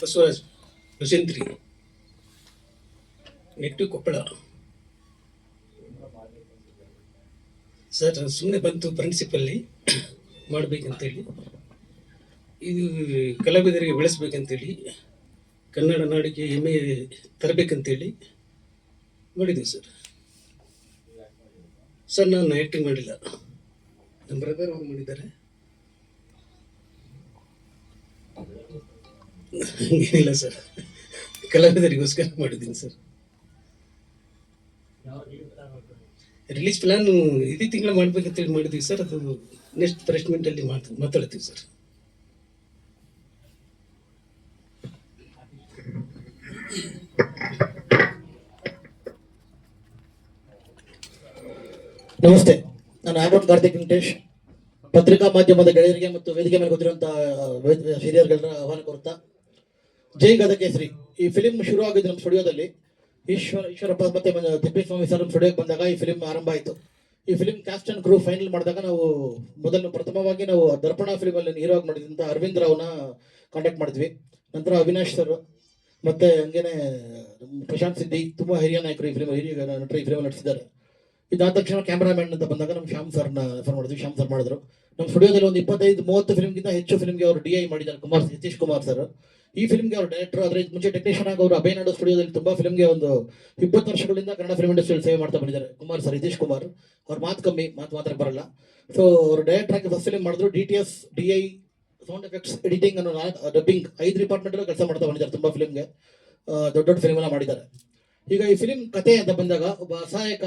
ಬಸವರಾಜ್ ಬಸಂತ್ರಿ ನೆಟ್ಟು ಕೊಪ್ಪಳ. ಸರ್ ಸುಮ್ಮನೆ ಬಂತು ಪ್ರಿನ್ಸಿಪಲ್ಲಿ ಮಾಡಬೇಕಂತೇಳಿ. ಇದು ಕಲಾವಿದರಿಗೆ ಬೆಳೆಸ್ಬೇಕಂತೇಳಿ, ಕನ್ನಡ ನಾಡಿಗೆ ಹೆಮ್ಮೆ ತರಬೇಕಂತೇಳಿ ಮಾಡಿದ್ದೀವಿ ಸರ್. ಸರ್, ನಾನು ಆ್ಯಕ್ಟಿಂಗ್ ಮಾಡಿಲ್ಲ. ನಮ್ಮ ಬ್ರದರ್ ಅವ್ರು ಮಾಡಿದ್ದಾರೆ. ಏನಿಲ್ಲ ಸರ್. ಕಲಾವಿದರಿಗೋಸ್ಕರ ಮಾಡಿದ್ದೀನಿ ಸರ್. ರಿಲೀಸ್ ಪ್ಲಾನ್ ಇದೇ ತಿಂಗಳ ಮಾಡ್ಬೇಕಂತೇಳಿ ಮಾಡಿದ್ವಿ ಸರ್. ಅದು ನೆಕ್ಸ್ಟ್ ಪ್ರೆಸ್ ಅಲ್ಲಿ ಮಾತು, ಮಾತಾಡ್ತೀವಿ ಸರ್. ನಮಸ್ತೆ. ನಾನು ಆಗೋಟ್ ಕಾರ್ತಿಕ್ ವೆಂಕಟೇಶ್. ಪತ್ರಿಕಾ ಮಾಧ್ಯಮದ ಗೆಳೆಯರಿಗೆ ಮತ್ತು ವೇದಿಕೆ ಮೇಲೆ ಗೊತ್ತಿರುವಂತಹ ಹಿರಿಯರ್ಗಳ ಆಹ್ವಾನ ಕೋರುತ್ತಾ ಜೈ ಗದಕೇಸರಿ ಈ ಫಿಲಿಮ್ ಶುರು ಆಗಿದ್ದು ನಮ್ಮ ಸ್ಟುಡಿಯೋದಲ್ಲಿ. ಈಶ್ವರ, ಈಶ್ವರಪ್ಪ ಮತ್ತೆ ತಿಪ್ಪೇಸ್ವಾಮಿ ಸರ್ ನಮ್ಮ ಸ್ಟುಡಿಯೋಗೆ ಬಂದಾಗ ಈ ಫಿಲಿಂ ಆರಂಭ ಆಯಿತು. ಈ film cast and crew final ಮಾಡಿದಾಗ ನಾವು ಮೊದಲು ಪ್ರಥಮವಾಗಿ ನಾವು ದರ್ಪಣ ಫಿಲಿಮ್ ಅಲ್ಲಿ ಹೀರೋ ಆಗಿ ಮಾಡಿದಂತ ಅರವಿಂದ್ ರಾವ್ನ ಕಾಂಟ್ಯಾಕ್ಟ್ ಮಾಡಿದ್ವಿ. ನಂತರ ಅವಿನಾಶ್ ಸರ್ ಮತ್ತೆ ಹಂಗೇನೆ ಪ್ರಶಾಂತ್ ಸಿದ್ದಿ, ತುಂಬಾ ಹಿರಿಯ ನಾಯಕರು ಈ ಫಿಲಿಮ್ ಹಿರಿಯ ನಟರು ಈ ಫಿಲಿಮ್ ನಟಿಸಿದ್ದಾರೆ. ಇದಾದ ತಕ್ಷಣ ಕ್ಯಾಮ್ರಾಮ್ಯಾನ್ ಅಂತ ಬಂದಾಗ ನಮ್ಮ ಶ್ಯಾಮ್ ಸರ್ನ ರೆಫರ್ ಮಾಡಿದ್ವಿ, ಶ್ಯಾಮ್ ಸರ್ ಮಾಡಿದ್ರು. ನಮ್ಮ ಸ್ಟುಡಿಯೋದಲ್ಲಿ ಒಂದು ಇಪ್ಪತ್ತೈದು, ಮೂವತ್ತು ಫಿಲ್ಮ್ಗಿಂತ ಹೆಚ್ಚು ಫಿಲ್ಮ್ಗೆ ಅವರು ಡಿ ಐ ಮಾಡಿದ್ದಾರೆ, ಕುಮಾರ್ ನಿತೀಶ್ ಕುಮಾರ್ ಸರ್ ಈ ಫಿಲ್ಮ್ಗೆ ಅವರು ಡೈರೆಕ್ಟರ್ ಆದರೆ ಮುಂಚೆ ಟೆಕ್ನಿಷಿಯನ್ ಆಗಿ ಅವರು ಅಭಯನಾಡು ಸ್ಟುಡಿಯೋದಲ್ಲಿ ತುಂಬಾ ಫಿಲ್ಮ್ಗೆ ಒಂದು ಇಪ್ಪತ್ತು ವರ್ಷಗಳಿಂದ ಕನ್ನಡ ಫಿಲ್ಮ್ ಇಂಡಸ್ಟ್ರಿಯಲ್ಲಿ ಸೇವೆ ಮಾಡ್ತಾ ಬಂದಿದ್ದಾರೆ. ಕುಮಾರ್ ಸರ್ ನಿತೀಶ್ ಕುಮಾರ್. ಅವ್ರ ಮಾತು ಕಮ್ಮಿ, ಮಾತು ಮಾತ್ರ ಬರಲ್ಲ. ಸೊ ಅವರು ಡೈರೆಕ್ಟರ್ ಆಗಿ ಫಸ್ಟ್ ಫಿಲ್ಮ್ ಮಾಡಿದ್ರು. D T S D I sound effects editing ಅನ್ನೋ ಡಬ್ಬಿಂಗ್ ಐದು ಡಿಪಾರ್ಟ್ಮೆಂಟ್ ಕೆಲಸ ಮಾಡ್ತಾ ಬಂದಿದ್ದಾರೆ ತುಂಬಾ ಫಿಲ್ಮ್ಗೆ ದೊಡ್ಡ ದೊಡ್ಡ ಫಿಲ್ಮ್ ಎಲ್ಲ ಮಾಡಿದ್ದಾರೆ. ಈಗ ಈ ಫಿಲ್ಮ್ ಕತೆ ಅಂತ ಬಂದಾಗ ಒಬ್ಬ ಅಸಹಾಯಕ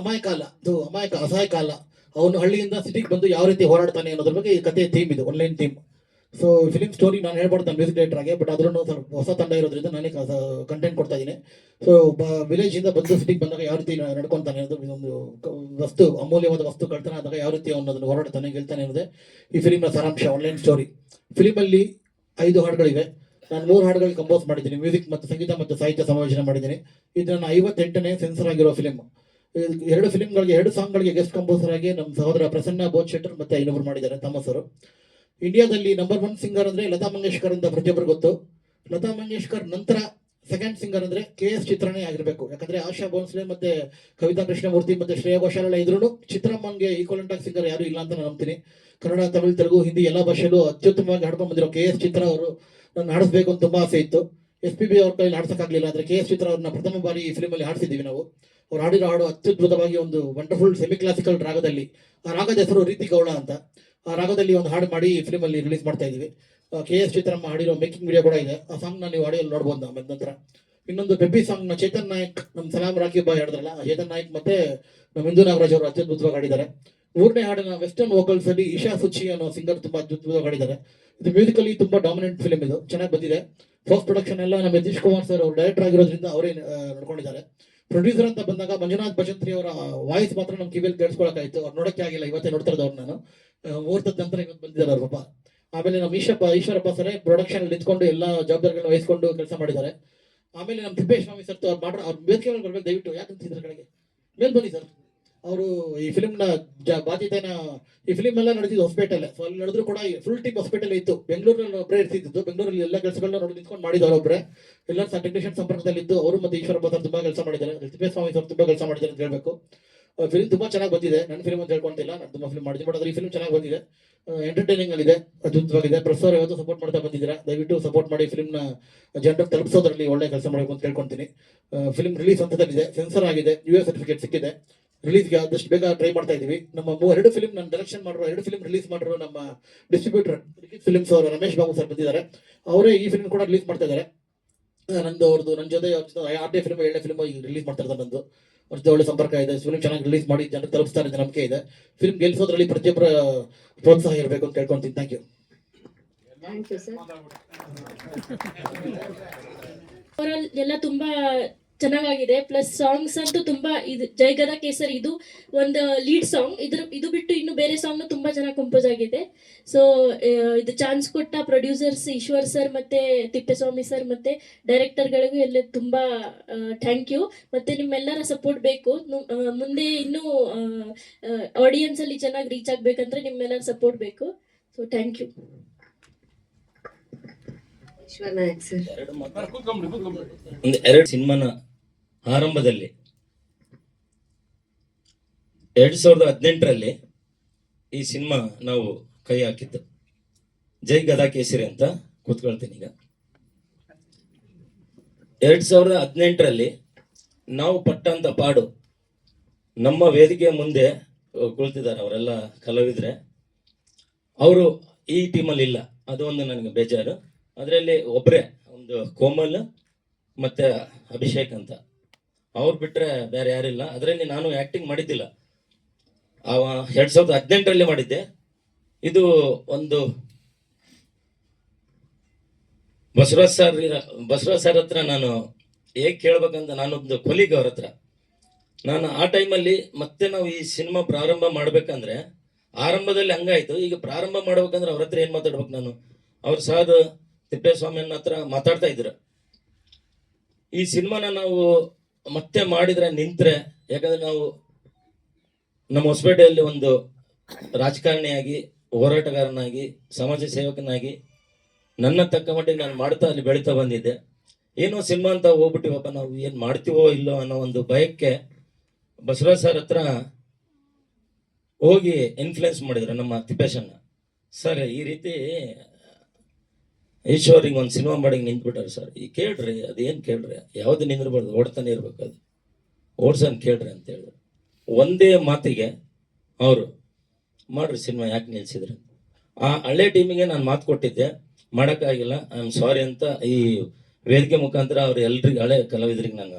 ಅಮಾಯಕ ಅಲ್ಲ. ಅಮಾಯಕ, ಅಸಹಾಯಕ ಅಲ್ಲ. ಅವನು ಹಳ್ಳಿಯಿಂದ ಸಿಟಿಗೆ ಬಂದು ಯಾವ ರೀತಿ ಹೋರಾಡ್ತಾನೆ ಅನ್ನೋದ್ರ ಬಗ್ಗೆ ಈ ಕತೆ ಥೀಮ್ ಇದು one line theme so film story ನಾನು ಹೇಳ್ಬಾರ್ದು ಮ್ಯೂಸಿಕ್ ಡೈರೆಕ್ಟರ್ ಆಗಿ ಬಟ್ ಅದ್ರೂ ಸ್ವಲ್ಪ ಹೊಸ ತಂಡ ಇರೋದ್ರಿಂದ ನಾನೇ ಕಂಟೆಂಟ್ ಕೊಡ್ತಾ ಇದ್ದೀನಿ. ಸೊ ವಿಲೇಜ್ ಇಂದ ಬಂದು ಸಿಟಿಗೆ ಬಂದಾಗ ಯಾವ ರೀತಿ ನಡ್ಕೊತಾನೆ ಅನ್ನೋದು ಒಂದು ವಸ್ತು, ಅಮೂಲ್ಯವಾದ ವಸ್ತು ಕಳ್ತಾನೆ, ಆದಾಗ ಯಾವ ರೀತಿ ಅನ್ನೋದನ್ನು ಹೋರಾಡ್ತಾನೆ ಗೆಲ್ತಾನೆ ಅನ್ನೋದೇ ಈ ಫಿಲಿಮ್ನ ಸಾರಾಂಶ ಆನ್ಲೈನ್ ಸ್ಟೋರಿ ಫಿಲಿಮಲ್ಲಿ ಐದು ಹಾಡುಗಳಿವೆ. ನಾನು ಮೂರು ಹಾಡುಗಳಿಗೆ ಕಂಪೋಸ್ ಮಾಡಿದ್ದೀನಿ. ಮ್ಯೂಸಿಕ್ ಮತ್ತು ಸಂಗೀತ ಮತ್ತು ಸಾಹಿತ್ಯ ಸಮಾವೇಶನ ಮಾಡಿದ್ದೀನಿ. ಇದು ನನ್ನ ಐವತ್ತೆಂಟನೇ ಸೆನ್ಸರ್ ಆಗಿರೋ ಫಿಲಿಮ್ ಎರಡು ಫಿಲಿಮ್ಗಳಿಗೆ ಎರಡು ಸಾಂಗ್ಗಳಿಗೆ ಗೆಸ್ಟ್ ಕಂಪೋಸರ್ ಆಗಿ ನಮ್ಮ ಸಹೋದರ ಪ್ರಸನ್ನ ಬೋಧ್ ಶೆಟ್ಟರ್ ಮತ್ತೆ ಐನೂರು ಮಾಡಿದ್ದಾರೆ ಅವರು ಇಂಡಿಯಾದಲ್ಲಿ ನಂಬರ್ ಒನ್ ಸಿಂಗರ್ ಅಂದ್ರೆ ಲತಾ ಮಂಗೇಶ್ಕರ್ ಅಂತ ಪ್ರತಿಯೊಬ್ಬರು ಗೊತ್ತು. ಲತಾ ಮಂಗೇಶ್ಕರ್ ನಂತರ ಸೆಕೆಂಡ್ ಸಿಂಗರ್ ಅಂದ್ರೆ ಕೆ ಎಸ್ ಚಿತ್ರನೇ ಆಗಿರಬೇಕು. ಯಾಕಂದ್ರೆ ಆಶಾ ಭೋನ್ಸ್ಲೆ ಮತ್ತೆ ಕವಿತಾ ಕೃಷ್ಣಮೂರ್ತಿ ಮತ್ತೆ ಶ್ರೇಯಾ ಘೋಷಾಲ್ ಇದ್ರೂ ಇದ್ರು ಚಿತ್ರಮ್ಮನ್ಗೆ ಈಕ್ವಲೆಂಟ್ ಆಗಿ ಸಿಂಗರ್ ಯಾರು ಇಲ್ಲ ಅಂತ ನಾನು ನಂಬ್ತೀನಿ. ಕನ್ನಡ, ತಮಿಳು, ತೆಲುಗು, ಹಿಂದಿ ಎಲ್ಲ ಭಾಷೆಯಲ್ಲೂ ಅತ್ಯುತ್ತಮವಾಗಿ ಹಾಡ್ಕೊಂಡು ಬಂದಿರೋ ಕೆ ಎಸ್ ಚಿತ್ರ ಅವರು ನಾನು ಹಾಡಿಸ್ಬೇಕು ಅಂತ ತುಂಬಾ ಆಸೆ ಇತ್ತು. ಎಸ್ ಪಿ ಬಿ ಅವ್ರ ಕೈಲಿ ಹಾಡ್ಸಕ್ಕಾಗ್ಲಿಲ್ಲ, ಆದರೆ ಕೆ ಎಸ್ ಚಿತ್ರ ಅವ್ರನ್ನ ಪ್ರಥಮ ಬಾರಿ ಈ ಫಿಲ್ಮಲ್ಲಿ ಹಾಡಿಸಿದ್ದೀವಿ ನಾವು. ಅವ್ರು ಹಾಡಿರೋ ಹಾಡು ಅತ್ಯದ್ಭುತವಾಗಿ ಒಂದು ವಂಡರ್ಫುಲ್ ಸೆಮಿ ಕ್ಲಾಸಿಕಲ್ ರಾಗದಲ್ಲಿ, ಆ ರಾಗದ ಹೆಸರು ರೀತಿ ಗೌಡ ಅಂತ. ಆ ರಾಗದಲ್ಲಿ ಒಂದು ಹಾಡು ಮಾಡಿ ಈ ಫಿಲ್ಮ್ ಅಲ್ಲಿ ರಿಲೀಸ್ ಮಾಡ್ತಾ ಇದೀವಿ ಕೆ ಎಸ್ ಚಿತ್ರಮ್ಮ ಹಾಡಿರೋ ಮೇಕಿಂಗ್ ವಿಡಿಯೋ ಕೂಡ ಇದೆ. ಆ ಸಾಂಗ್ನ ನೀವು ಆಡಿಯೋಲ್ಲಿ ನೋಡ್ಬೋದು ಆಮೇಲೆ ನಂತರ. ಇನ್ನೊಂದು ಬೆಬ್ಬಿ ಸಾಂಗ್ನ ಚೇತನ್ ನಾಯಕ್ ನಮ್ಮ ಸಲಾಂ ರಾಕಿ ಬಾಯ್ ಹಾಡಿದ್ರಲ್ಲ ಚೇತನ್ ನಾಯಕ್ ಮತ್ತೆ ನಮ್ಮ ಇಂದು ನಾಗರಾಜ್ ಅವರು ಅತ್ಯದ್ಭುತವಾಗಿ ಹಾಡಿದ್ದಾರೆ. ಮೂರನೇ ಹಾಡಿನ ವೆಸ್ಟರ್ನ್ ವೋಕಲ್ಸ್ ಅಲ್ಲಿ ಇಶಾ ಸುಚಿ ಅನ್ನೋ ಸಿಂಗರ್ ತುಂಬಾ ಅದ್ಭುತವಾಗಿ ಹಾಡಿದ್ದಾರೆ. ಇದು ಮ್ಯೂಸಿಕಲಿ ತುಂಬಾ ಡಾಮಿನೆಂಟ್ ಫಿಲ್ಮ್ ಇದು. ಚೆನ್ನಾಗಿ ಬಂದಿದೆ. ಪೋಸ್ಟ್ ಪ್ರೊಡಕ್ಷನ್ ಎಲ್ಲ ನಮ್ಮ ಯತೀಶ್ ಕುಮಾರ್ ಸರ್ ಅವರು ಡೈರೆಕ್ಟರ್ ಆಗಿರೋದ್ರಿಂದ ಅವರೇ ನೋಡ್ಕೊಂಡಿದ್ದಾರೆ. ಪ್ರೊಡ್ಯೂಸರ್ ಅಂತ ಬಂದಾಗ ಮಂಜುನಾಥ್ ಭಜಂತ್ರಿ ಅವರ ವಾಯ್ಸ್ ಮಾತ್ರ ನಮ್ಗೆ ಕಿವಿಯಲ್ಲಿ ಕೇಳಿಸ್ಕೊಳಕಾಯ್ತು ಅವ್ರು ನೋಡಕ್ಕೆ ಆಗಿಲ್ಲ, ಇವತ್ತೇ ನೋಡ್ತಾ ಇದ್ದವ್ರು ನಾನು. ಮುಹೂರ್ತದ ನಂತರ ಇವತ್ತು ಬಂದಿದ್ದಾರೆ ಅವ್ರ ಆಮೇಲೆ ನಮ್ಮ ಈಶಪ್ಪ, ಈಶ್ವರಪ್ಪ ಸರೇ ಪ್ರೊಡಕ್ಷನ್ ನಿಂತ್ಕೊಂಡು ಎಲ್ಲ ಜವಾಬ್ದಾರಿಗಳನ್ನ ವಹಿಸ್ಕೊಂಡು ಕೆಲಸ ಮಾಡಿದ್ದಾರೆ. ಆಮೇಲೆ ನಮ್ಮ ತಿಪ್ಪೇಸ್ವಾಮಿ ಸರ್ ಅವ್ರು ಮಾಡ್ರ ಅವ್ರ ಮೇಲೆ ಬರ್ಬೇಕು, ದಯವಿಟ್ಟು ಯಾಕಂತ ಇದ್ರ ಕಡೆಗೆ ಮೇಲ್ ಬನ್ನಿ ಸರ್ ಅವರು ಈ ಫಿಲ್ಮ್ನ ಬಾಧ್ಯತೆನ ಈ ಫಿಲ್ಮ್ ಎಲ್ಲ ನಡೆದಿದ್ದು ಹೊಸಪೇಟೆಲ್ಲ ಸೊ ಅಲ್ಲಿ ನಡೆದ್ರು ಕೂಡ ಫುಲ್ ಟೀಮ್ ಹೊಸಪೇಟೆಲ್ಲ ಇತ್ತು. ಬೆಂಗಳೂರಲ್ಲಿ ಒಬ್ಬರೇ ಇರ್ತಿದ್ದು ಬೆಂಗಳೂರಲ್ಲಿ ಎಲ್ಲ ಕೆಲಸಗಳನ್ನ ನೋಡಿ ನಿಂತ್ಕೊಂಡು ಮಾಡಿದ್ದಾರೆ ಒಬ್ಬರೇ ಎಲ್ಲ ಟೆಕ್ನಿಷಿಯನ್ ಸಂಪರ್ಕದಲ್ಲಿದ್ದು. ಅವರು ಮತ್ತೆ ಈಶ್ವರ ಸರ್ ತುಂಬಾ ಕೆಲಸ ಮಾಡಿದ್ದಾರೆ. ತಿಪ್ಪೇಸ್ವಾಮಿ ಸರ್ ತುಂಬಾ ಕೆಲಸ ಮಾಡಿದ್ದಾರೆ ಅಂತ ಹೇಳಬೇಕು. ಫಿಲ್ಮ್ ತುಂಬಾ ಚೆನ್ನಾಗಿ ಬಂದಿದೆ. ನನ್ನ ಫಿಲ್ಮ್ ಅಂತ ಹೇಳ್ಕೊಂತಿಲ್ಲ. ನಾನು ತುಂಬಾ ಫಿಲ್ಮ್ ಮಾಡಿದ್ದೆ ಬಟ್ ಅದ್ರ ಈ ಫಿಲ್ಮ್ ಚೆನ್ನಾಗಿ ಬಂದಿದೆ. ಎಂಟರ್ಟೈನಿಂಗ್ ಆಗಿದೆ ಅದ್ಭುತವಾಗಿದೆ. ಪ್ರೊಫೆಸರ್ ಯಾವತ್ತೂ ಸಪೋರ್ಟ್ ಮಾಡ್ತಾ ಬಂದಿದ್ದೀರಾ? ದಯವಿಟ್ಟು ಸಪೋರ್ಟ್ ಮಾಡಿ ಫಿಲ್ಮ್ನ ಜನರಿಗೆ ತಲುಪಿಸೋದ್ರಲ್ಲಿ ಒಳ್ಳೆ ಕೆಲಸ ಮಾಡಬೇಕು ಅಂತ ಹೇಳ್ಕೊಂತೀನಿ ಫಿಲ್ಮ್ ರಿಲೀಸ್ ಹಂತದಲ್ಲಿದೆ. ಸೆನ್ಸರ್ ಆಗಿದೆ. ಯು ಎಸ್ ಸರ್ಟಿಫಿಕೇಟ್ ಸಿಕ್ಕಿದೆ. ರಿಲೀಸ್ಗೆ ಆದಷ್ಟು ಬೇಗ ಟ್ರೈ ಮಾಡ್ತಾ ಇದೀವಿ ನಮ್ಮ ಎರಡು ಫಿಲ್ಮ್ ನಾನು ಡೈರೆಕ್ಷನ್ ಮಾಡಿರೋ ಎರಡು ಫಿಲ್ಮ್ ರಿಲೀಸ್ ಮಾಡಿರೋ ನಮ್ಮ ಡಿಸ್ಟ್ರಿಬ್ಯೂಟರ್ ಫಿಲ್ಮ್ಸ್ ಅವರು ರಮೇಶ್ ಬಾಬು ಸರ್ ಬಂದಿದ್ದಾರೆ. ಅವರೇ ಈ ಫಿಲ್ಮ್ ಕೂಡ ರಿಲೀಸ್ ಮಾಡ್ತಾ ಇದ್ದಾರೆ. ನಂದು ಅವ್ರದ್ದು ನನ್ನ ಜೊತೆ ಆರನೇ ಫಿಲ್ಮ್ ಏಳನೇ ಫಿಲ್ಮ್ ಈಗ ರಿಲೀಸ್ ಮಾಡ್ತಾ ಇದ್ದಾರೆ ನಂದು. ಅವ್ರ ಜೊತೆ ಒಳ್ಳೆ ಸಂಪರ್ಕ ಇದೆ. ಫಿಲ್ಮ್ ಚೆನ್ನಾಗಿ ರಿಲೀಸ್ ಮಾಡಿ ಜನ ತಲುಪಿಸ್ತಾರೆ ನಂಬಿಕೆ ಇದೆ. ಫಿಲ್ಮ್ ಗೆಲ್ಸೋದ್ರಲ್ಲಿ ಪ್ರತಿಯೊಬ್ಬರ ಪ್ರೋತ್ಸಾಹ ಇರಬೇಕು ಅಂತ ಕೇಳ್ಕೊಂತೀನಿ. ಥ್ಯಾಂಕ್ ಯು ಎಲ್ಲ ತುಂಬಾ ಚೆನ್ನಾಗಾಗಿದೆ. ಪ್ಲಸ್ ಸಾಂಗ್ಸ್ ಅಂತೂ ತುಂಬಾ ಇದು ಜೈಗದ ಕೇಸರ್ ಇದು ಒಂದು ಲೀಡ್ ಸಾಂಗ್ ಇದ್ರ ಇದು ಬಿಟ್ಟು ಇನ್ನು ಬೇರೆ ಸಾಂಗ್ನು ತುಂಬಾ ಚೆನ್ನಾಗಿ ಕಂಪೋಸ್ ಆಗಿದೆ. ಸೊ ಇದು ಚಾನ್ಸ್ ಕೊಟ್ಟ ಪ್ರೊಡ್ಯೂಸರ್ಸ್ ಈಶ್ವರ್ ಸರ್ ಮತ್ತೆ ತಿಪ್ಪೇಸ್ವಾಮಿ ಸರ್ ಮತ್ತೆ ಡೈರೆಕ್ಟರ್ಗಳಿಗೂ ಎಲ್ಲ ತುಂಬಾ ಥ್ಯಾಂಕ್ ಯು ಮತ್ತೆ ನಿಮ್ಮೆಲ್ಲರ ಸಪೋರ್ಟ್ ಬೇಕು. ಮುಂದೆ ಇನ್ನೂ ಆಡಿಯನ್ಸ್ ಅಲ್ಲಿ ಚೆನ್ನಾಗಿ ರೀಚ್ ಆಗ್ಬೇಕಂದ್ರೆ ನಿಮ್ಮೆಲ್ಲರ ಸಪೋರ್ಟ್ ಬೇಕು. So thank you Vishwanayak sir ಎರಡು ಮಾತು. ಒಂದು ಎರಡು ಸಿನಿಮಾನ ಆರಂಭದಲ್ಲಿ ಎರಡು ಸಾವಿರದ ಹದಿನೆಂಟರಲ್ಲಿ ಈ ಸಿನಿಮಾ ನಾವು ಕೈ ಹಾಕಿದ್ದು. ಜೈ ಗದಾ ಕೇಸರಿ ಅಂತ ಕೂತ್ಕೊಳ್ತೀನಿ ಈಗ. ಎರಡು ಸಾವಿರದ ಹದಿನೆಂಟರಲ್ಲಿ ನಾವು ಪಟ್ಟಂತ ಪಾಡು ನಮ್ಮ ವೇದಿಕೆಯ ಮುಂದೆ ಕುಳಿತಿದ್ದಾರೆ ಅವರೆಲ್ಲ ಕಲಾವಿದ್ರೆ. ಅವರು ಈ ಟೀಮಲ್ಲಿ ಇಲ್ಲ. ಅದು ಒಂದು ನನಗೆ ಬೇಜಾರು. ಅದರಲ್ಲಿ ಒಬ್ಬರೇ ಒಂದು ಕೋಮಲ್ ಮತ್ತೆ ಅಭಿಷೇಕ್ ಅಂತ. ಅವ್ರು ಬಿಟ್ರೆ ಬೇರೆ ಯಾರಿಲ್ಲ ಅದರಲ್ಲಿ ನಾನು ಆಕ್ಟಿಂಗ್ ಮಾಡಿದ್ದಿಲ್ಲ. ಅವ ಎರಡ್ ಸಾವಿರದ ಹದಿನೆಂಟರಲ್ಲಿ ಮಾಡಿದ್ದೆ. ಇದು ಒಂದು ಬಸವರಾಜ್ ಸರ್ ಬಸವರಾಜ್ ಸರ್ ಹತ್ರ ನಾನು ಹೇಗೆ ಕೇಳ್ಬೇಕಂತ ನಾನೊಂದು ಕೊಲೀಗ್ ಅವ್ರ ಹತ್ರ. ನಾನು ಆ ಟೈಮಲ್ಲಿ ಮತ್ತೆ ನಾವು ಈ ಸಿನಿಮಾ ಪ್ರಾರಂಭ ಮಾಡ್ಬೇಕಂದ್ರೆ ಆರಂಭದಲ್ಲಿ ಹಂಗಾಯ್ತು. ಈಗ ಪ್ರಾರಂಭ ಮಾಡ್ಬೇಕಂದ್ರೆ ಅವ್ರ ಹತ್ರ ಏನ್ ಮಾತಾಡ್ಬೇಕು ನಾನು? ಅವ್ರ ಸಾಧು ತಿಪ್ಪೇಸ್ವಾಮಿಯನ್ನ ಹತ್ರ ಮಾತಾಡ್ತಾ ಇದ್ರು. ಈ ಸಿನಿಮಾನ ನಾವು ಮತ್ತೆ ಮಾಡಿದ್ರೆ ನಿಂತ್ರೆ, ಯಾಕಂದ್ರೆ ನಾವು ನಮ್ಮ ಹೊಸಪೇಟೆಯಲ್ಲಿ ಒಂದು ರಾಜಕಾರಣಿಯಾಗಿ, ಹೋರಾಟಗಾರನಾಗಿ, ಸಮಾಜ ಸೇವಕನಾಗಿ, ನನ್ನ ತಕ್ಕ ಮಟ್ಟಿಗೆ ನಾನು ಮಾಡ್ತಾ ಅಲ್ಲಿ ಬೆಳೀತಾ ಬಂದಿದ್ದೆ. ಏನೋ ಸಿನಿಮಾ ಅಂತ ಹೋಗ್ಬಿಟ್ಟಿವಪ್ಪ, ನಾವು ಏನು ಮಾಡ್ತೀವೋ ಇಲ್ಲೋ ಅನ್ನೋ ಒಂದು ಭಯಕ್ಕೆ ಬಸವರಾಜ್ ಸರ್ ಹತ್ರ ಹೋಗಿ ಇನ್ಫ್ಲುಯೆನ್ಸ್ ಮಾಡಿದ್ರು ನಮ್ಮ ತಿಪ್ಪೇಶನ್ನ ಸರ್, ಈ ರೀತಿ ಈಶ್ವರಿಗೆ ಒಂದು ಸಿನಿಮಾ ಮಾಡಿ ನಿಂತ್ಬಿಟ್ಟಾರೆ ಸರ್. ಈ ಕೇಳ್ರಿ, ಅದೇನು ಕೇಳ್ರಿ? ಯಾವ್ದು ನಿಂದಿರ್ಬಾರ್ದು, ಓಡ್ತಾನೆ ಇರ್ಬೇಕು ಅದು. ಓಡ್ಸನ್ ಕೇಳ್ರಿ ಅಂತ ಹೇಳಿದ್ರು. ಒಂದೇ ಮಾತಿಗೆ ಅವರು, ಮಾಡ್ರಿ ಸಿನಿಮಾ, ಯಾಕೆ ನಿಲ್ಸಿದ್ರು? ಆ ಹಳೆ ಟೀಮಿಗೆ ನಾನು ಮಾತು ಕೊಟ್ಟಿದ್ದೆ. ಮಾಡೋಕ್ಕಾಗಿಲ್ಲ ಐ ಆಮ್ ಸಾರಿ ಅಂತ ಈ ವೇದಿಕೆ ಮುಖಾಂತರ ಅವ್ರು ಎಲ್ರಿಗೆ, ಹಳೆ ಕಲಾವಿದರಿಗೆ ನಾನು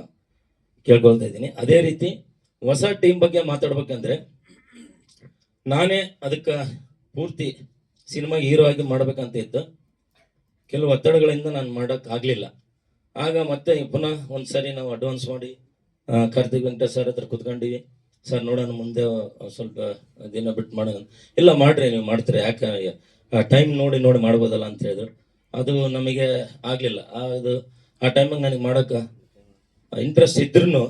ಕೇಳ್ಕೊಳ್ತಾ ಇದ್ದೀನಿ. ಅದೇ ರೀತಿ ಹೊಸ ಟೀಮ್ ಬಗ್ಗೆ ಮಾತಾಡ್ಬೇಕಂದ್ರೆ, ನಾನೇ ಅದಕ್ಕೆ ಪೂರ್ತಿ ಸಿನಿಮಾ ಹೀರೋ ಆಗಿ ಮಾಡ್ಬೇಕಂತ ಇತ್ತು ಕೆಲವು ಒತ್ತಡಗಳಿಂದ ನಾನು ಮಾಡಕ್ ಆಗ್ಲಿಲ್ಲ. ಆಗ ಮತ್ತೆ ಪುನಃ ಒಂದ್ಸರಿ ನಾವು ಅಡ್ವಾನ್ಸ್ ಮಾಡಿ ಕಾರ್ತಿಕ್ ವೆಂಕಟೇಶ್ ಸರ್ ಹತ್ರ ಕುತ್ಕೊಂಡಿವಿ. ಸರ್ ನೋಡೋಣ ಮುಂದೆ ಸ್ವಲ್ಪ ದಿನ ಬಿಟ್ಟು ಮಾಡೋಣ. ಇಲ್ಲ ಮಾಡ್ರಿ, ನೀವು ಮಾಡ್ತೀರಿ. ಯಾಕೆ ಟೈಮ್ ನೋಡಿ ನೋಡಿ ಮಾಡ್ಬೋದಲ್ಲ ಅಂತ ಹೇಳಿದ್ರು. ಅದು ನಮಗೆ ಆಗ್ಲಿಲ್ಲ. ಅದು, ಆ ಟೈಮಿಗೆ ನನಗೆ ಮಾಡಕ್ಕ ಇಂಟ್ರೆಸ್ಟ್ ಇದ್ರೂ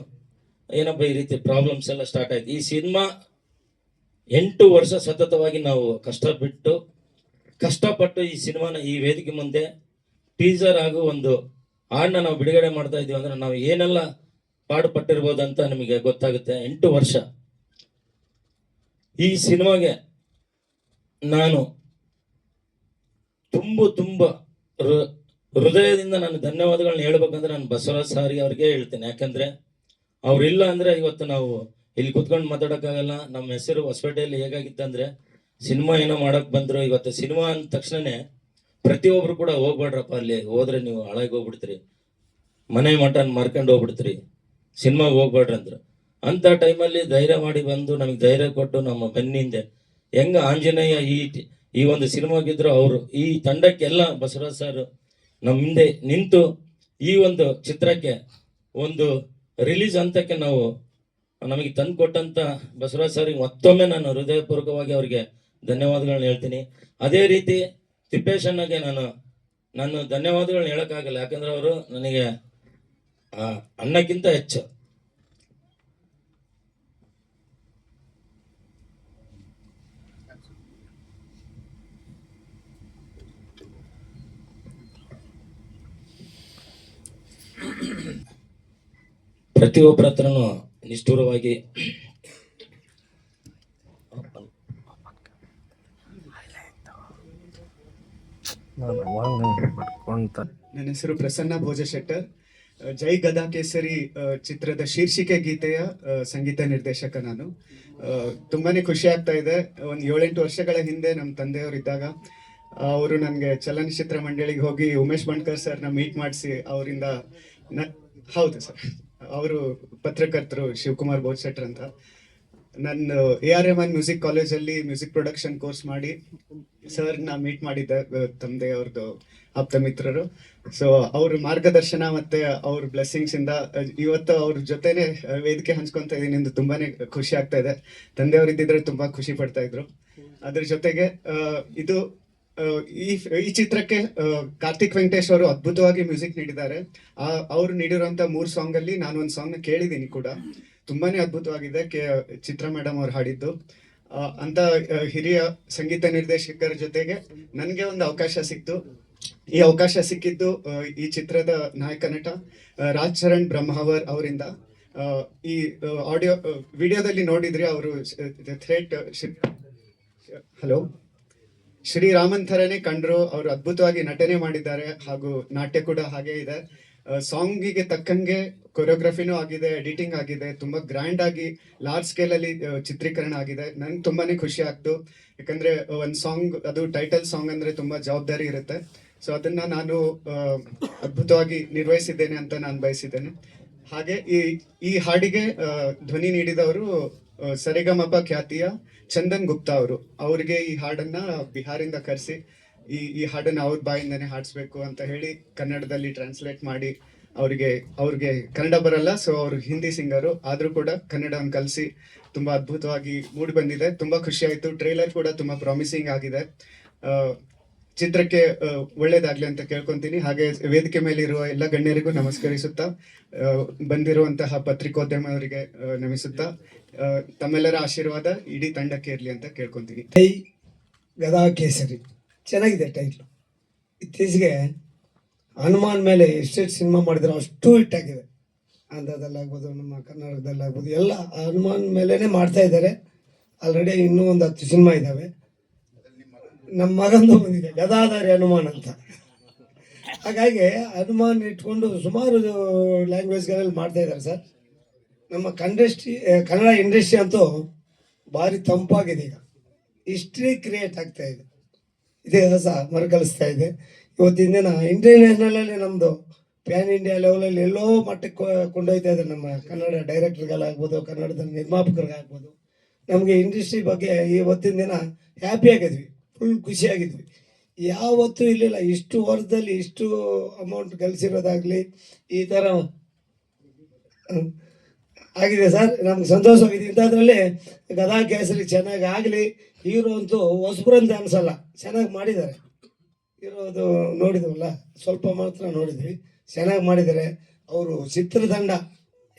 ಏನಪ್ಪ ಈ ರೀತಿ ಪ್ರಾಬ್ಲಮ್ಸ್ ಎಲ್ಲ ಸ್ಟಾರ್ಟ್ ಆಯ್ತು. ಈ ಸಿನಿಮಾ ಎಂಟು ವರ್ಷ ಸತತವಾಗಿ ನಾವು ಕಷ್ಟ ಬಿಟ್ಟು ಕಷ್ಟಪಟ್ಟು ಈ ಸಿನಿಮಾನ ಈ ವೇದಿಕೆ ಮುಂದೆ ಟೀಸರ್ ಹಾಗೂ ಒಂದು ಹಾಡನ್ನ ನಾವು ಬಿಡುಗಡೆ ಮಾಡ್ತಾ ಇದೀವಿ ಅಂದ್ರೆ ನಾವು ಏನೆಲ್ಲ ಪಾಡುಪಟ್ಟಿರ್ಬೋದು ಅಂತ ನಿಮಗೆ ಗೊತ್ತಾಗುತ್ತೆ. ಎಂಟು ವರ್ಷ. ಈ ಸಿನಿಮಾಗೆ ನಾನು ತುಂಬ ತುಂಬ ಹೃದಯದಿಂದ ನಾನು ಧನ್ಯವಾದಗಳನ್ನ ಹೇಳ್ಬೇಕಂದ್ರೆ ನಾನು ಬಸವರಾಜ್ ಸಾರಿ ಅವ್ರಿಗೆ ಹೇಳ್ತೇನೆ. ಯಾಕಂದ್ರೆ ಅವ್ರಿಲ್ಲ ಅಂದ್ರೆ ಇವತ್ತು ನಾವು ಇಲ್ಲಿ ಕುತ್ಕೊಂಡು ಮಾತಾಡೋಕ್ಕಾಗಲ್ಲ. ನಮ್ಮ ಹೆಸರು ಹೊಸಪೇಟೆಯಲ್ಲಿ ಹೇಗಾಗಿತ್ತಂದ್ರೆ ಸಿನಿಮಾ ಏನೋ ಮಾಡಕ್ ಬಂದ್ರು, ಇವತ್ತು ಸಿನಿಮಾ ಅಂದ ತಕ್ಷಣನೇ ಪ್ರತಿಯೊಬ್ರು ಕೂಡ ಹೋಗ್ಬೇಡ್ರಪ್ಪ ಅಲ್ಲಿ, ಹೋದ್ರೆ ನೀವು ಹಾಳಾಗಿ ಹೋಗ್ಬಿಡ್ತೀರಿ. ಮನೆ ಮಟನ್ ಮಾರ್ಕೊಂಡು ಹೋಗ್ಬಿಡ್ತೀರಿ. ಸಿನಿಮಾಗೆ ಹೋಗ್ಬೇಡ್ರಿ ಅಂದ್ರು. ಅಂತ ಟೈಮಲ್ಲಿ ಧೈರ್ಯ ಮಾಡಿ ಬಂದು ನಮಗೆ ಧೈರ್ಯ ಕೊಟ್ಟು ನಮ್ಮ ಬೆನ್ನಿಂದೆ, ಹೆಂಗ ಆಂಜನೇಯ ಈ ಈ ಒಂದು ಸಿನಿಮಾಗಿದ್ರು ಅವರು, ಈ ತಂಡಕ್ಕೆಲ್ಲ ಬಸವರಾಜ್ ಸರ್ ನಮ್ಮ ಹಿಂದೆ ನಿಂತು ಈ ಒಂದು ಚಿತ್ರಕ್ಕೆ ಒಂದು ರಿಲೀಸ್ ಹಂತಕ್ಕೆ ನಾವು ನಮಗೆ ತಂದು ಕೊಟ್ಟಂತ ಬಸವರಾಜ್ ಸರ್ ಮತ್ತೊಮ್ಮೆ ನಾನು ಹೃದಯಪೂರ್ವಕವಾಗಿ ಅವರಿಗೆ ಧನ್ಯವಾದಗಳನ್ನ ಹೇಳ್ತೀನಿ. ಅದೇ ರೀತಿ ತಿಪ್ಪೇಶಣ್ಣಗೆ ನಾನು ನಾನು ಧನ್ಯವಾದಗಳನ್ನ ಹೇಳಕ್ಕಾಗಲ್ಲ. ಯಾಕಂದ್ರೆ ಅವರು ನನಗೆ ಆ, ಅಣ್ಣಕ್ಕಿಂತ ಹೆಚ್ಚು. ಪ್ರತಿಯೊಬ್ಬರ ಹತ್ರನೂ ನಿಷ್ಠುರವಾಗಿ ನನ್ನ ಹೆಸರು ಪ್ರಸನ್ನ ಭೋಜ ಶೆಟ್ಟರ್. ಜೈ ಗದಾ ಕೇಸರಿ ಚಿತ್ರದ ಶೀರ್ಷಿಕೆ ಗೀತೆಯ ಸಂಗೀತ ನಿರ್ದೇಶಕ ನಾನು. ತುಂಬಾನೇ ಖುಷಿ ಆಗ್ತಾ ಇದೆ. ಒಂದು ಏಳೆಂಟು ವರ್ಷಗಳ ಹಿಂದೆ ನಮ್ಮ ತಂದೆಯವರು ಇದ್ದಾಗ, ಅವರು ನನಗೆ ಚಲನಚಿತ್ರ ಮಂಡಳಿಗೆ ಹೋಗಿ ಉಮೇಶ್ ಬಂಡ್ಕರ್ ಸರ್ನ ಮೀಟ್ ಮಾಡಿಸಿ ಅವರಿಂದ ಹೌದು ಸರ್. ಅವರು ಪತ್ರಕರ್ತರು ಶಿವಕುಮಾರ್ ಬೋದ್ಶೆಟ್ರ್ ಅಂತ. ನಾನು A R M on music ಕಾಲೇಜಲ್ಲಿ ಮ್ಯೂಸಿಕ್ ಪ್ರೊಡಕ್ಷನ್ ಕೋರ್ಸ್ ಮಾಡಿ ಸರ್ ನಾ ಮೀಟ್ ಮಾಡಿದ್ದೆ ತಂದೆ ಅವ್ರದ್ದು ಆಪ್ತ ಮಿತ್ರರು. ಸೊ ಅವ್ರ ಮಾರ್ಗದರ್ಶನ ಮತ್ತೆ ಅವ್ರ ಬ್ಲೆಸ್ಸಿಂಗ್ಸ್ ಇಂದ ಇವತ್ತು ಅವ್ರ ಜೊತೆನೆ ವೇದಿಕೆ ಹಂಚ್ಕೊಂತ ಇದೀನಿ ಎಂದು ತುಂಬಾನೇ ಖುಷಿ ಆಗ್ತಾ ಇದೆ. ತಂದೆಯವರು ಇದ್ದಿದ್ರೆ ತುಂಬಾ ಖುಷಿ ಪಡ್ತಾ ಇದ್ರು. ಅದ್ರ ಜೊತೆಗೆ ಇದು ಈ ಚಿತ್ರಕ್ಕೆ ಕಾರ್ತಿಕ್ ವೆಂಕಟೇಶ್ ಅವರು ಅದ್ಭುತವಾಗಿ ಮ್ಯೂಸಿಕ್ ನೀಡಿದ್ದಾರೆ. ಅವ್ರು ನೀಡಿರುವಂತ ಮೂರು ಸಾಂಗ್ ಅಲ್ಲಿ ನಾನು ಒಂದು ಸಾಂಗ್ನ ಕೇಳಿದ್ದೀನಿ ಕೂಡ. ತುಂಬಾನೇ ಅದ್ಭುತವಾಗಿದೆ ಕೆ ಚಿತ್ರ ಮೇಡಮ್ ಅವ್ರು ಹಾಡಿದ್ದು. ಅಂತ ಹಿರಿಯ ಸಂಗೀತ ನಿರ್ದೇಶಕರ ಜೊತೆಗೆ ನನಗೆ ಒಂದು ಅವಕಾಶ ಸಿಕ್ತು. ಈ ಅವಕಾಶ ಸಿಕ್ಕಿದ್ದು ಈ ಚಿತ್ರದ ನಾಯಕ ನಟ ರಾಜ್ ಚರಣ್ ಬ್ರಹ್ಮಾವರ್ ಅವರಿಂದ. ಈ ಆಡಿಯೋ ವಿಡಿಯೋದಲ್ಲಿ ನೋಡಿದ್ರಿ ಅವರು ಥ್ರೇಟ್ ಹಲೋ? ಶ್ರೀರಾಮನ್ ಥರನೇ ಕಂಡ್ರು, ಅವರು ಅದ್ಭುತವಾಗಿ ನಟನೆ ಮಾಡಿದ್ದಾರೆ ಹಾಗೂ ನಾಟ್ಯ ಕೂಡ ಹಾಗೆ ಇದೆ. ಸಾಂಗಿಗೆ ತಕ್ಕಂಗೆ ಕೊರಿಯೋಗ್ರಫಿನೂ ಆಗಿದೆ ಎಡಿಟಿಂಗ್ ಆಗಿದೆ, ತುಂಬಾ ಗ್ರ್ಯಾಂಡ್ ಆಗಿ ಲಾರ್ಜ್ ಸ್ಕೇಲ್ ಅಲ್ಲಿ ಚಿತ್ರೀಕರಣ ಆಗಿದೆ. ನಂಗೆ ತುಂಬಾನೇ ಖುಷಿ ಆಗ್ತು ಯಾಕಂದ್ರೆ ಒಂದು ಸಾಂಗ್ ಅದು ಟೈಟಲ್ ಸಾಂಗ್ ಅಂದ್ರೆ ತುಂಬಾ ಜವಾಬ್ದಾರಿ ಇರುತ್ತೆ. ಸೊ ಅದನ್ನ ನಾನು ಅದ್ಭುತವಾಗಿ ನಿರ್ವಹಿಸಿದ್ದೇನೆ ಅಂತ ನಾನು ಬಯಸಿದ್ದೇನೆ. ಹಾಗೆ ಈ ಈ ಹಾಡಿಗೆ ಧ್ವನಿ ನೀಡಿದವರು ಸರಿಗಮಪ ಖ್ಯಾತಿಯ ಚಂದನ್ ಗುಪ್ತಾ ಅವರು. ಅವರಿಗೆ ಈ ಹಾಡನ್ನ ಬಿಹಾರಿಂದ ಕರೆಸಿ ಈ ಈ ಹಾಡನ್ನ ಅವ್ರ ಬಾಯಿಂದನೇ ಹಾಡಿಸ್ಬೇಕು ಅಂತ ಹೇಳಿ ಕನ್ನಡದಲ್ಲಿ ಟ್ರಾನ್ಸ್ಲೇಟ್ ಮಾಡಿ ಅವರಿಗೆ, ಅವ್ರಿಗೆ ಕನ್ನಡ ಬರಲ್ಲ ಸೊ ಅವರು ಹಿಂದಿ ಸಿಂಗರು. ಆದರೂ ಕೂಡ ಕನ್ನಡವನ್ನು ಕಲಿಸಿ ತುಂಬಾ ಅದ್ಭುತವಾಗಿ ಮೂಡಿ ಬಂದಿದೆ. ತುಂಬಾ ಖುಷಿ ಆಯ್ತು. ಟ್ರೈಲರ್ ಕೂಡ ತುಂಬಾ ಪ್ರಾಮಿಸಿಂಗ್ ಆಗಿದೆ. ಚಿತ್ರಕ್ಕೆ ಒಳ್ಳೇದಾಗ್ಲಿ ಅಂತ ಕೇಳ್ಕೊಂತೀನಿ. ಹಾಗೆ ವೇದಿಕೆ ಮೇಲೆ ಇರುವ ಎಲ್ಲ ಗಣ್ಯರಿಗೂ ನಮಸ್ಕರಿಸುತ್ತಾ ಬಂದಿರುವಂತಹ ಪತ್ರಿಕೋದ್ಯಮವರಿಗೆ ನಮಿಸುತ್ತ ತಮ್ಮೆಲ್ಲರ ಆಶೀರ್ವಾದ ಇಡೀ ತಂಡಕ್ಕೆ ಇರಲಿ ಅಂತ ಕೇಳ್ಕೊಂತೀನಿ. ಗದಾ ಕೇಸರಿ. ಚೆನ್ನಾಗಿದೆ ಟೈಟ್ಲು ಇತ್ತೀಚೆಗೆ ಹನುಮಾನ್ ಮೇಲೆ ಎಷ್ಟೆಷ್ಟು ಸಿನಿಮಾ ಮಾಡಿದ್ರು ಅಷ್ಟು ಹಿಟ್ಟಾಗಿದೆ ಆಂಧ್ರದಲ್ಲಾಗ್ಬೋದು, ನಮ್ಮ ಕರ್ನಾಟಕದಲ್ಲಾಗ್ಬೋದು, ಎಲ್ಲ ಹನುಮಾನ್ ಮೇಲೇ ಮಾಡ್ತಾ ಇದ್ದಾರೆ. ಆಲ್ರೆಡಿ ಇನ್ನೂ ಒಂದು ಹತ್ತು ಸಿನಿಮಾ ಇದ್ದಾವೆ ನಮ್ಮ ಮಗಂದು ಬಂದಿದೆ, ಗದಾಧಾರಿ ಹನುಮಾನ್ ಅಂತ. ಹಾಗಾಗಿ ಹನುಮಾನ್ ಇಟ್ಕೊಂಡು ಸುಮಾರು ಲ್ಯಾಂಗ್ವೇಜ್ಗಳಲ್ಲಿ ಮಾಡ್ತಾ ಇದ್ದಾರೆ ಸರ್. ನಮ್ಮ ಕಂಡಸ್ಟ್ರಿ ಕನ್ನಡ ಇಂಡಸ್ಟ್ರಿ ಅಂತೂ ಭಾರಿ ತಂಪಾಗಿದೆ ಈಗ. ಹಿಸ್ಟ್ರಿ ಕ್ರಿಯೇಟ್ ಆಗ್ತಾ ಇದೆ. ಇದೇ ಹೊಸ ಮರುಕಳಿಸ್ತಾ ಇದೆ. ಇವತ್ತಿನ ದಿನ ಇಂಟರ್ನ್ಯಾಷನಲಲ್ಲಿ ನಮ್ಮದು ಪ್ಯಾನ್ ಇಂಡಿಯಾ ಲೆವೆಲಲ್ಲಿ ಎಲ್ಲೋ ಮಟ್ಟಕ್ಕೆ ಕೊಂಡೊಯ್ತಾ ಇದೆ ನಮ್ಮ ಕನ್ನಡ ಡೈರೆಕ್ಟರ್ಗಳಾಗ್ಬೋದು ಕನ್ನಡದ ನಿರ್ಮಾಪಕರಿಗಾಗ್ಬೋದು ನಮಗೆ ಇಂಡಸ್ಟ್ರಿ ಬಗ್ಗೆ ಇವತ್ತಿನ ದಿನ ಹ್ಯಾಪಿ ಆಗಿದ್ವಿ ಫುಲ್ ಖುಷಿಯಾಗಿದ್ವಿ ಯಾವತ್ತೂ ಇರಲಿಲ್ಲ ಇಷ್ಟು ವರ್ಷದಲ್ಲಿ ಇಷ್ಟು ಅಮೌಂಟ್ ಗಳಿಸಿರೋದಾಗಲಿ ಈ ಥರ ಆಗಿದೆ ಸರ್. ನಮ್ಗೆ ಸಂತೋಷವಾಗಿದೆ. ಇಂಥದ್ರಲ್ಲಿ ಗದಾ ಕೇಸರಿ ಚೆನ್ನಾಗಿ ಆಗಲಿ ಹೀರೋ ಅಂತೂ ಹೊಸಬ್ರಂತ ಅಂತ ಅನ್ಸಲ್ಲ ಚೆನ್ನಾಗಿ ಮಾಡಿದ್ದಾರೆ. ಇರೋದು ನೋಡಿದ್ವಲ್ಲ ಸ್ವಲ್ಪ ಮಾತ್ರ ನೋಡಿದ್ವಿ ಚೆನ್ನಾಗಿ ಮಾಡಿದ್ದಾರೆ. ಅವರು ಚಿತ್ರತಂಡ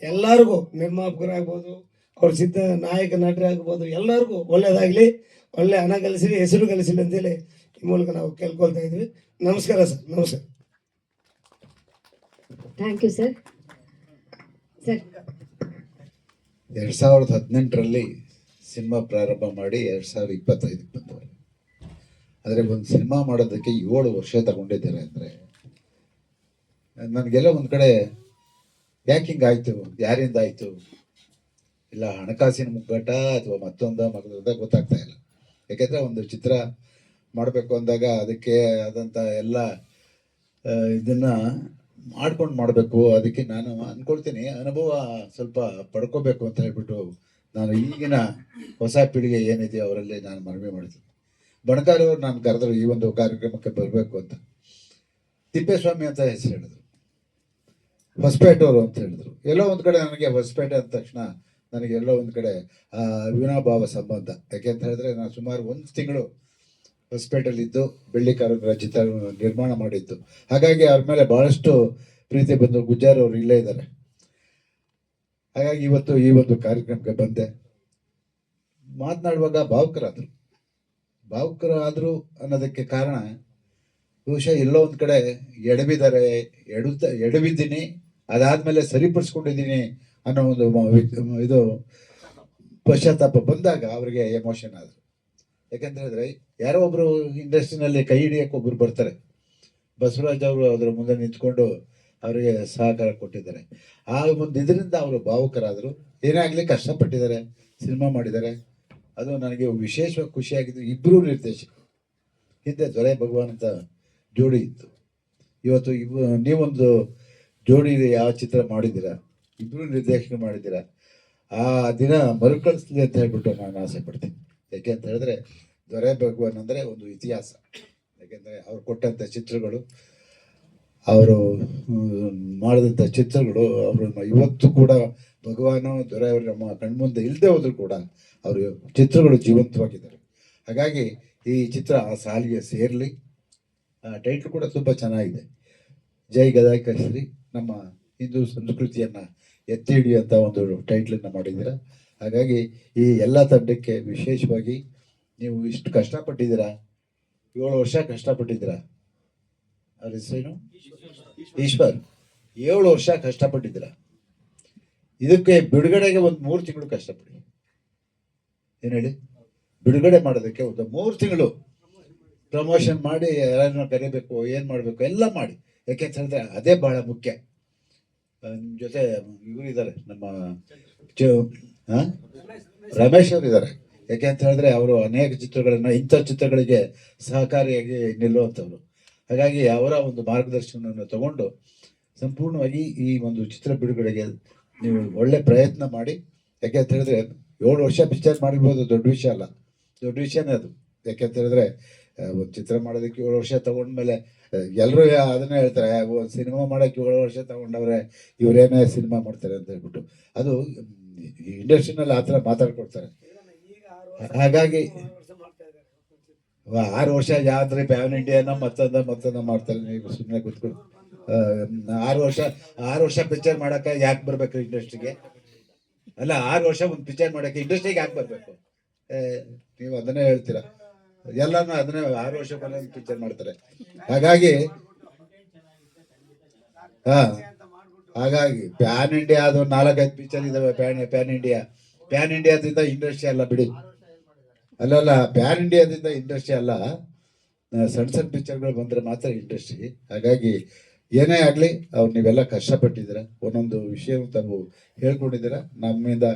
ಎಲ್ಲರಿಗೂ ನಿರ್ಮಾಪಕರಾಗ್ಬೋದು ಅವ್ರ ಚಿತ್ರ ನಾಯಕ ನಟರಾಗ್ಬೋದು ಎಲ್ಲರಿಗೂ ಒಳ್ಳೆಯದಾಗಲಿ ಒಳ್ಳೆ ಹಣ ಗಳಿಸಲಿ ಹೆಸರು ಗಳಿಸಲಿ ಅಂತೇಳಿ ಈ ಮೂಲಕ ನಾವು ಕೇಳ್ಕೊಳ್ತಾ ಇದ್ವಿ. ನಮಸ್ಕಾರ ಸರ್ ನಮಸ್ಕಾರ ಥ್ಯಾಂಕ್ ಯು ಸರ್ ಸರ್ ಎರಡು ಸಾವಿರದ ಹದಿನೆಂಟರಲ್ಲಿ ಸಿನಿಮಾ ಪ್ರಾರಂಭ ಮಾಡಿ ಎರಡು ಸಾವಿರದ ಇಪ್ಪತ್ತೈದಕ್ಕೆ ಬಂದವರು. ಆದರೆ ಒಂದು ಸಿನಿಮಾ ಮಾಡೋದಕ್ಕೆ ಏಳು ವರ್ಷ ತಗೊಂಡಿದ್ದಾರೆ ಅಂದರೆ ನನಗೆಲ್ಲ ಒಂದು ಕಡೆ ಯಾಕೆ ಹಿಂಗಾಯ್ತು ಯಾರಿಂದ ಆಯಿತು? ಇಲ್ಲ, ಹಣಕಾಸಿನ ಮುಗ್ಗಟ್ಟ ಅಥವಾ ಮತ್ತೊಂದ ಮಗದ ಗೊತ್ತಾಗ್ತಾ ಇಲ್ಲ. ಯಾಕೆಂದರೆ ಒಂದು ಚಿತ್ರ ಮಾಡಬೇಕು ಅಂದಾಗ ಅದಕ್ಕೆ ಆದಂಥ ಎಲ್ಲ ಇದನ್ನು ಮಾಡ್ಕೊಂಡು ಮಾಡಬೇಕು. ಅದಕ್ಕೆ ನಾನು ಅನ್ಕೊಳ್ತೀನಿ, ಅನುಭವ ಸ್ವಲ್ಪ ಪಡ್ಕೋಬೇಕು ಅಂತ ಹೇಳ್ಬಿಟ್ಟು ನಾನು ಈಗಿನ ಹೊಸ ಪೀಳಿಗೆ ಏನಿದೆ ಅವರಲ್ಲಿ ನಾನು ಮನವಿ ಮಾಡ್ತೀನಿ. ಬಣಕಾರವ್ರು ನಾನು ಕರೆದ್ರು ಈ ಒಂದು ಕಾರ್ಯಕ್ರಮಕ್ಕೆ ಬರಬೇಕು ಅಂತ. ತಿಪ್ಪೇಸ್ವಾಮಿ ಅಂತ ಹೆಸರು ಹೇಳಿದ್ರು. ಹೊಸಪೇಟೆಯವರು ಅಂತ ಹೇಳಿದ್ರು. ಎಲ್ಲೋ ಒಂದು ಕಡೆ ನನಗೆ ಹೊಸಪೇಟೆ ಅಂದ ತಕ್ಷಣ ನನಗೆ ಎಲ್ಲೋ ಒಂದು ಕಡೆ, ಆ ವಿನಾಭಾವ ಸಂಬಂಧ. ಯಾಕೆ ಅಂತ ಹೇಳಿದ್ರೆ ನಾನು ಸುಮಾರು ಒಂದು ತಿಂಗಳು ಹೊಸಪೇಟೆಯಲ್ಲಿದ್ದು ಬೆಳ್ಳಿಕಾರರ ಚಿತ್ರ ನಿರ್ಮಾಣ ಮಾಡಿದ್ದು. ಹಾಗಾಗಿ ಅವ್ರ ಮೇಲೆ ಬಹಳಷ್ಟು ಪ್ರೀತಿ ಬಂದು ಗುಜ್ಜಾರ್ ಅವರು ಇಲ್ಲೇ ಇದ್ದಾರೆ. ಹಾಗಾಗಿ ಇವತ್ತು ಈ ಒಂದು ಕಾರ್ಯಕ್ರಮಕ್ಕೆ ಬಂದೆ. ಮಾತನಾಡುವಾಗ ಭಾವುಕರಾದರು. ಭಾವುಕರಾದರು ಅನ್ನೋದಕ್ಕೆ ಕಾರಣ, ಬಹುಶಃ ಎಲ್ಲೋ ಒಂದು ಕಡೆ ಎಡಬಿದ್ದಾರೆ ಎಡುತ್ತ ಎಡವಿದ್ದೀನಿ ಅದಾದ್ಮೇಲೆ ಸರಿಪಡಿಸ್ಕೊಂಡಿದ್ದೀನಿ ಅನ್ನೋ ಒಂದು ಇದು ಪಶ್ಚಾತ್ತಾಪ ಬಂದಾಗ ಅವರಿಗೆ ಎಮೋಷನ್ ಆದರು. ಯಾಕಂತ ಹೇಳಿದ್ರೆ, ಯಾರೋ ಒಬ್ಬರು ಇಂಡಸ್ಟ್ರಿನಲ್ಲಿ ಕೈ ಹಿಡಿಯಕ್ಕೆ ಒಬ್ಬರು ಬರ್ತಾರೆ. ಬಸವರಾಜ್ ಅವರು ಅದರ ಮುಂದೆ ನಿಂತ್ಕೊಂಡು ಅವರಿಗೆ ಸಹಕಾರ ಕೊಟ್ಟಿದ್ದಾರೆ. ಆ ಒಂದು ಇದರಿಂದ ಅವರು ಭಾವುಕರಾದರು. ಏನೇ ಆಗಲಿ ಕಷ್ಟಪಟ್ಟಿದ್ದಾರೆ, ಸಿನಿಮಾ ಮಾಡಿದ್ದಾರೆ. ಅದು ನನಗೆ ವಿಶೇಷವಾಗಿ ಖುಷಿಯಾಗಿದ್ದು ಇಬ್ಬರು ನಿರ್ದೇಶಕರು ಹಿಂದೆ ದೊರೆ ಭಗವಾನ್ ಅಂತ ಜೋಡಿ ಇತ್ತು. ಇವತ್ತು ಇಬ್, ನೀವೊಂದು ಜೋಡಿ ಯಾವ ಚಿತ್ರ ಮಾಡಿದ್ದೀರಾ? ಇಬ್ಬರು ನಿರ್ದೇಶನ ಮಾಡಿದ್ದೀರಾ? ಆ ದಿನ ಮರುಕಳಿಸ್ಲಿ ಅಂತ ಹೇಳ್ಬಿಟ್ಟು ನಾನು ಆಸೆ ಪಡ್ತೀನಿ. ಯಾಕೆ ಅಂತ ಹೇಳಿದ್ರೆ ದೊರೆ ಭಗವಾನ್ ಅಂದರೆ ಒಂದು ಇತಿಹಾಸ. ಯಾಕೆಂದರೆ ಅವ್ರು ಕೊಟ್ಟಂಥ ಚಿತ್ರಗಳು ಅವರು ಮಾಡಿದಂಥ ಚಿತ್ರಗಳು ಅವರು ಇವತ್ತು ಕೂಡ ಭಗವಾನು ದೊರೆಯವರು ನಮ್ಮ ಕಣ್ಮುಂದೆ ಇಲ್ಲದೆ ಹೋದರೂ ಕೂಡ ಅವರು ಚಿತ್ರಗಳು ಜೀವಂತವಾಗಿದ್ದಾರೆ. ಹಾಗಾಗಿ ಈ ಚಿತ್ರ ಆ ಸಾಲಿಗೆ ಸೇರಲಿ. ಟೈಟ್ಲ್ ಕೂಡ ತುಂಬ ಚೆನ್ನಾಗಿದೆ. ಜೈ ಗದಾ ಕೇಸರಿ ನಮ್ಮ ಹಿಂದೂ ಸಂಸ್ಕೃತಿಯನ್ನು ಎತ್ತಿ ಹಿಡಿಯುವಂಥ ಒಂದು ಟೈಟ್ಲನ್ನು ಮಾಡಿದ್ದೀರ. ಹಾಗಾಗಿ ಈ ಎಲ್ಲ ತಂಡಕ್ಕೆ ವಿಶೇಷವಾಗಿ ನೀವು ಇಷ್ಟು ಕಷ್ಟಪಟ್ಟಿದ್ದೀರಾ? ಏಳು ವರ್ಷ ಕಷ್ಟಪಟ್ಟಿದ್ದೀರಾ? ಅವ್ರ ಈಶ್ವರ್. ಏಳು ವರ್ಷ ಕಷ್ಟಪಟ್ಟಿದ್ದೀರ? ಇದಕ್ಕೆ ಬಿಡುಗಡೆಗೆ ಒಂದು ಮೂರು ತಿಂಗಳು ಕಷ್ಟಪಡಿ. ಏನು ಹೇಳಿ? ಬಿಡುಗಡೆ ಮಾಡೋದಕ್ಕೆ ಒಂದು ಮೂರು ತಿಂಗಳು. ಪ್ರಮೋಷನ್ ಮಾಡಿ, ಯಾರನ್ನ ಕರಿಬೇಕು, ಏನು ಮಾಡಬೇಕು, ಎಲ್ಲ ಮಾಡಿ. ಯಾಕೆಂತ ಹೇಳಿದ್ರೆ ಅದೇ ಬಹಳ ಮುಖ್ಯ. ನಿಮ್ಮ ಜೊತೆ ಇವರು ಇದ್ದಾರೆ ನಮ್ಮ ರಮೇಶ್ ಅವರು ಇದ್ದಾರೆ ಯಾಕೆ ಅಂತ ಹೇಳಿದ್ರೆ ಅವರು ಅನೇಕ ಚಿತ್ರಗಳನ್ನು, ಇಂಥ ಚಿತ್ರಗಳಿಗೆ ಸಹಕಾರಿಯಾಗಿ ನಿಲ್ಲುವಂಥವ್ರು. ಹಾಗಾಗಿ ಅವರ ಒಂದು ಮಾರ್ಗದರ್ಶನವನ್ನು ತಗೊಂಡು ಸಂಪೂರ್ಣವಾಗಿ ಈ ಒಂದು ಚಿತ್ರ ಬಿಡುಗಡೆಗೆ ನೀವು ಒಳ್ಳೆ ಪ್ರಯತ್ನ ಮಾಡಿ. ಯಾಕೆ ಅಂತ ಹೇಳಿದ್ರೆ ಏಳು ವರ್ಷ ಪಿಕ್ಚರ್ ಮಾಡಿರ್ಬೋದು ದೊಡ್ಡ ವಿಷಯ ಅಲ್ಲ. ದೊಡ್ಡ ವಿಷಯನೇ ಅದು. ಯಾಕೆ ಅಂತ ಹೇಳಿದ್ರೆ ಒಂದು ಚಿತ್ರ ಮಾಡೋದಕ್ಕೆ ಏಳು ವರ್ಷ ತಗೊಂಡ್ಮೇಲೆ ಎಲ್ಲರೂ ಅದನ್ನೇ ಹೇಳ್ತಾರೆ ಒಂದು ಸಿನಿಮಾ ಮಾಡೋಕ್ಕೆ ಏಳು ವರ್ಷ ತಗೊಂಡವ್ರೆ ಇವರೇನೇ ಸಿನಿಮಾ ಮಾಡ್ತಾರೆ ಅಂತ ಹೇಳ್ಬಿಟ್ಟು. ಅದು ಇಂಡಸ್ಟ್ರಿನಲ್ಲಿ ಆ ಥರ ಮಾತಾಡ್ಕೊಡ್ತಾರೆ. ಹಾಗಾಗಿ ಆರು ವರ್ಷ ಯಾವ್ದ್ರೆ ಪ್ಯಾನ್ ಇಂಡಿಯಾನ ಮತ್ತೊಂದ ಮತ್ತೊಂದ ಮಾಡ್ತಾರೆ. ನೀವು ಸುಮ್ಮನೆ ಕೂತ್ಕೊಂಡು ಆರು ವರ್ಷ ಆರು ವರ್ಷ ಪಿಕ್ಚರ್ ಮಾಡಕ್ಕೆ ಯಾಕೆ ಬರ್ಬೇಕು ಇಂಡಸ್ಟ್ರಿಗೆ ಅಲ್ಲ, ಆರು ವರ್ಷ ಒಂದು ಪಿಕ್ಚರ್ ಮಾಡಕ್ಕೆ ಇಂಡಸ್ಟ್ರಿಗೆ ಯಾಕೆ ಬರ್ಬೇಕು? ನೀವು ಅದನ್ನೇ ಹೇಳ್ತೀರಾ? ಎಲ್ಲಾನು ಅದನ್ನೇ ಆರು ವರ್ಷ ಪಿಕ್ಚರ್ ಮಾಡ್ತಾರೆ. ಹಾಗಾಗಿ, ಹಾ, ಹಾಗಾಗಿ ಪ್ಯಾನ್ ಇಂಡಿಯಾ ಅದು ನಾಲ್ಕೈದು ಪಿಕ್ಚರ್ ಇದಾವೆ. ಪ್ಯಾನ್ ಪ್ಯಾನ್ ಇಂಡಿಯಾ ಪ್ಯಾನ್ ಇಂಡಿಯಾದಿಂದ ಇಂಡಸ್ಟ್ರಿ ಅಲ್ಲ ಬಿಡಿ. ಅಲ್ಲಲ್ಲ ಪ್ಯಾನ್ ಇಂಡಿಯಾದಿಂದ ಇಂಡಸ್ಟ್ರಿ ಅಲ್ಲ ಸಣ್ಣ ಸಣ್ಣ ಪಿಕ್ಚರ್ಗಳು ಬಂದರೆ ಮಾತ್ರ ಇಂಡಸ್ಟ್ರಿ ಹಾಗಾಗಿ ಏನೇ ಆಗಲಿ, ಅವ್ರು ನೀವೆಲ್ಲ ಕಷ್ಟಪಟ್ಟಿದ್ದೀರ. ಒಂದೊಂದು ವಿಷಯ ತಾವು ಹೇಳ್ಕೊಂಡಿದ್ದೀರ. ನಮ್ಮಿಂದ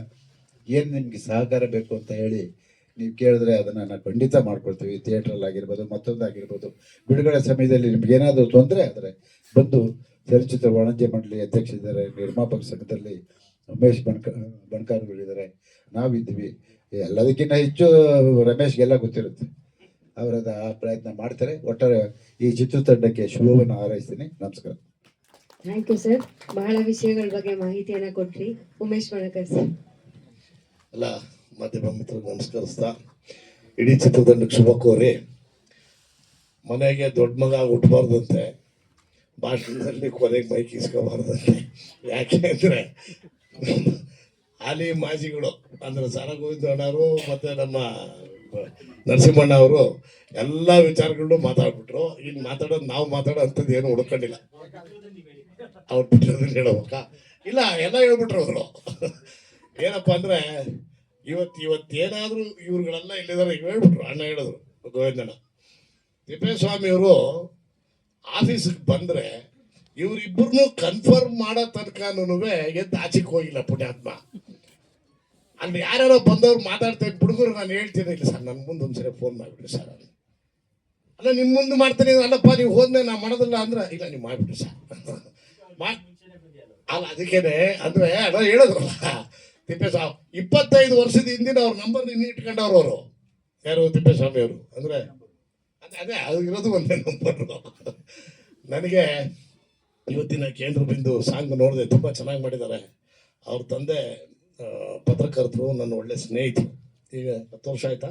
ಏನು ನಿಮಗೆ ಸಹಕಾರ ಬೇಕು ಅಂತ ಹೇಳಿ ನೀವು ಕೇಳಿದ್ರೆ ಅದನ್ನು ನಾವು ಖಂಡಿತ ಮಾಡ್ಕೊಳ್ತೀವಿ. ಥಿಯೇಟ್ರಲ್ಲಿ ಆಗಿರ್ಬೋದು ಮತ್ತೊಂದಾಗಿರ್ಬೋದು ಬಿಡುಗಡೆ ಸಮಯದಲ್ಲಿ ನಿಮ್ಗೆ ಏನಾದರೂ ತೊಂದರೆ ಆದರೆ ಬಂದು ಚಲನಚಿತ್ರ ವಾಣಿಜ್ಯ ಮಂಡಳಿ ಅಧ್ಯಕ್ಷರಿದ್ದಾರೆ, ನಿರ್ಮಾಪಕ ಸಂಘದಲ್ಲಿ ಉಮೇಶ್ ಬಣ್ಕ ಬಣ್ಕಾರ್ಗಳಿದ್ದಾರೆ ನಾವಿದ್ದೀವಿ. ಎಲ್ಲದಕ್ಕಿಂತ ಹೆಚ್ಚು ರಮೇಶ್ಗೆಲ್ಲ ಗೊತ್ತಿರುತ್ತೆ. ಅವರದ ಆ ಪ್ರಯತ್ನ ಮಾಡ್ತಾರೆ. ಒಟ್ಟಾರೆ ಈ ಚಿತ್ರತಂಡಕ್ಕೆ ಶುಭವನ್ನು ಹಾರೈಸ್ತೀನಿ. ನಮಸ್ಕಾರ. ಥ್ಯಾಂಕ್ ಯು ಸರ್ ಬಹಳ ವಿಷಯಗಳ ಬಗ್ಗೆ ಮಾಹಿತಿಯನ್ನು ಕೊಟ್ರಿ. ಉಮೇಶ್ ಮಣಕರ್ ಸರ್ ಅಲ್ಲ ಮಾಧ್ಯಮ ಮಿತ್ರರಿಗೆ ನಮಸ್ಕರಿಸ್ತಾ ಇಡೀ ಚಿತ್ರತಂಡಕ್ಕೆ ಶುಭ ಕೋರಿ ಮನೆಗೆ ದೊಡ್ಡ ಮಗ ಹುಟ್ಟಬಾರ್ದಂತೆ ಭಾಷಣದಲ್ಲಿ ಕೊನೆಗೆ ಮೈಕ್ ಇಸ್ಕೋಬಾರ್ದಂತೆ. ಯಾಕೆ ಅಂದರೆ ಹಾಲಿ ಮಾಜಿಗಳು. ಅಂದ್ರೆ ಸಾರ ಗೋವಿಂದಣ್ಣವರು ಮತ್ತು ನಮ್ಮ ನರಸಿಂಹಣ್ಣ ಅವರು ಎಲ್ಲ ವಿಚಾರಗಳನ್ನು ಮಾತಾಡ್ಬಿಟ್ರು. ಇನ್ನು ಮಾತಾಡೋದು ನಾವು ಮಾತಾಡೋ ಅಂಥದ್ದು ಏನು ಹುಡ್ಕೊಂಡಿಲ್ಲ. ಅವ್ರು ಬಿಟ್ಟಿರೋದನ್ನ ಹೇಳಬೇಕಾ? ಇಲ್ಲ, ಎಲ್ಲ ಹೇಳ್ಬಿಟ್ರು ಅವರು. ಏನಪ್ಪ ಅಂದ್ರೆ ಇವತ್ತು ಇವತ್ತು ಏನಾದರೂ ಇವ್ರುಗಳೆಲ್ಲ ಇಲ್ಲಿದ್ದಾರೆ ಈಗ ಹೇಳ್ಬಿಟ್ರು, ಅಣ್ಣ ಹೇಳಿದ್ರು, ಗೋವಿಂದಣ್ಣ. ತಿಪ್ಪೇಸ್ವಾಮಿಯವರು ಆಫೀಸಿಗೆ ಬಂದರೆ ಇವರಿಬ್ಬರನ್ನೂ ಕನ್ಫರ್ಮ್ ಮಾಡೋ ತನಕನೂ ಎದ್ದು ಆಚೆಗೆ ಹೋಗಿಲ್ಲ ಪುಣ್ಯಾತ್ಮ. ಅಲ್ಲಿ ಯಾರ್ಯಾರೋ ಬಂದವ್ರು ಮಾತಾಡ್ತಾರೆ ಹುಡುಗರು ನಾನು ಹೇಳ್ತಿದ್ದೆ, ಇಲ್ಲ ಸರ್ ನನ್ನ ಮುಂದೆ ಒಂದ್ಸರಿ ಫೋನ್ ಮಾಡಿಬಿಡ್ರಿ ಸರ್ ಅಂತ. ಅಲ್ಲ ನಿಮ್ಮ ಮುಂದೆ ಮಾಡ್ತೀನಿ ಅಲ್ಲಪ್ಪ, ನೀವು ಹೋದ್ಮೇಲೆ ನಾ ಮಾಡೋದಿಲ್ಲ ಅಂದ್ರೆ, ಇಲ್ಲ, ನೀವು ಮಾಡಿಬಿಡ್ರಿ ಸರ್. ಅಲ್ಲ, ಅದಕ್ಕೇನೆ, ಅಂದ್ರೆ, ಅದ ಹೇಳಿದ್ರಲ್ಲ, ತಿಪ್ಪೇಸ್ವಾಮಿ, ಇಪ್ಪತ್ತೈದು ವರ್ಷದ ಹಿಂದಿನ ಅವ್ರ ನಂಬರ್ ನಿನ್ನ ಇಟ್ಕೊಂಡವ್ರು ಅವರು. ಯಾರು, ತಿಪ್ಪೇಸ್ವಾಮಿ ಅವರು, ಅಂದ್ರೆ, ಅದೇ ಅದೇ, ಅದು ಇರೋದು ಒಂದೇ ನಂಬರ್ ನನಗೆ ಇವತ್ತಿನ ಕೇಂದ್ರ ಬಿಂದು ಸಾಂಗ್ ನೋಡಿದೆ, ತುಂಬ ಚೆನ್ನಾಗಿ ಮಾಡಿದ್ದಾರೆ. ಅವ್ರ ತಂದೆ ಪತ್ರಕರ್ತರು ನನ್ನ ಒಳ್ಳೆ ಸ್ನೇಹಿತರು. ಈಗ ಹತ್ತು ವರ್ಷ ಆಯ್ತಾ?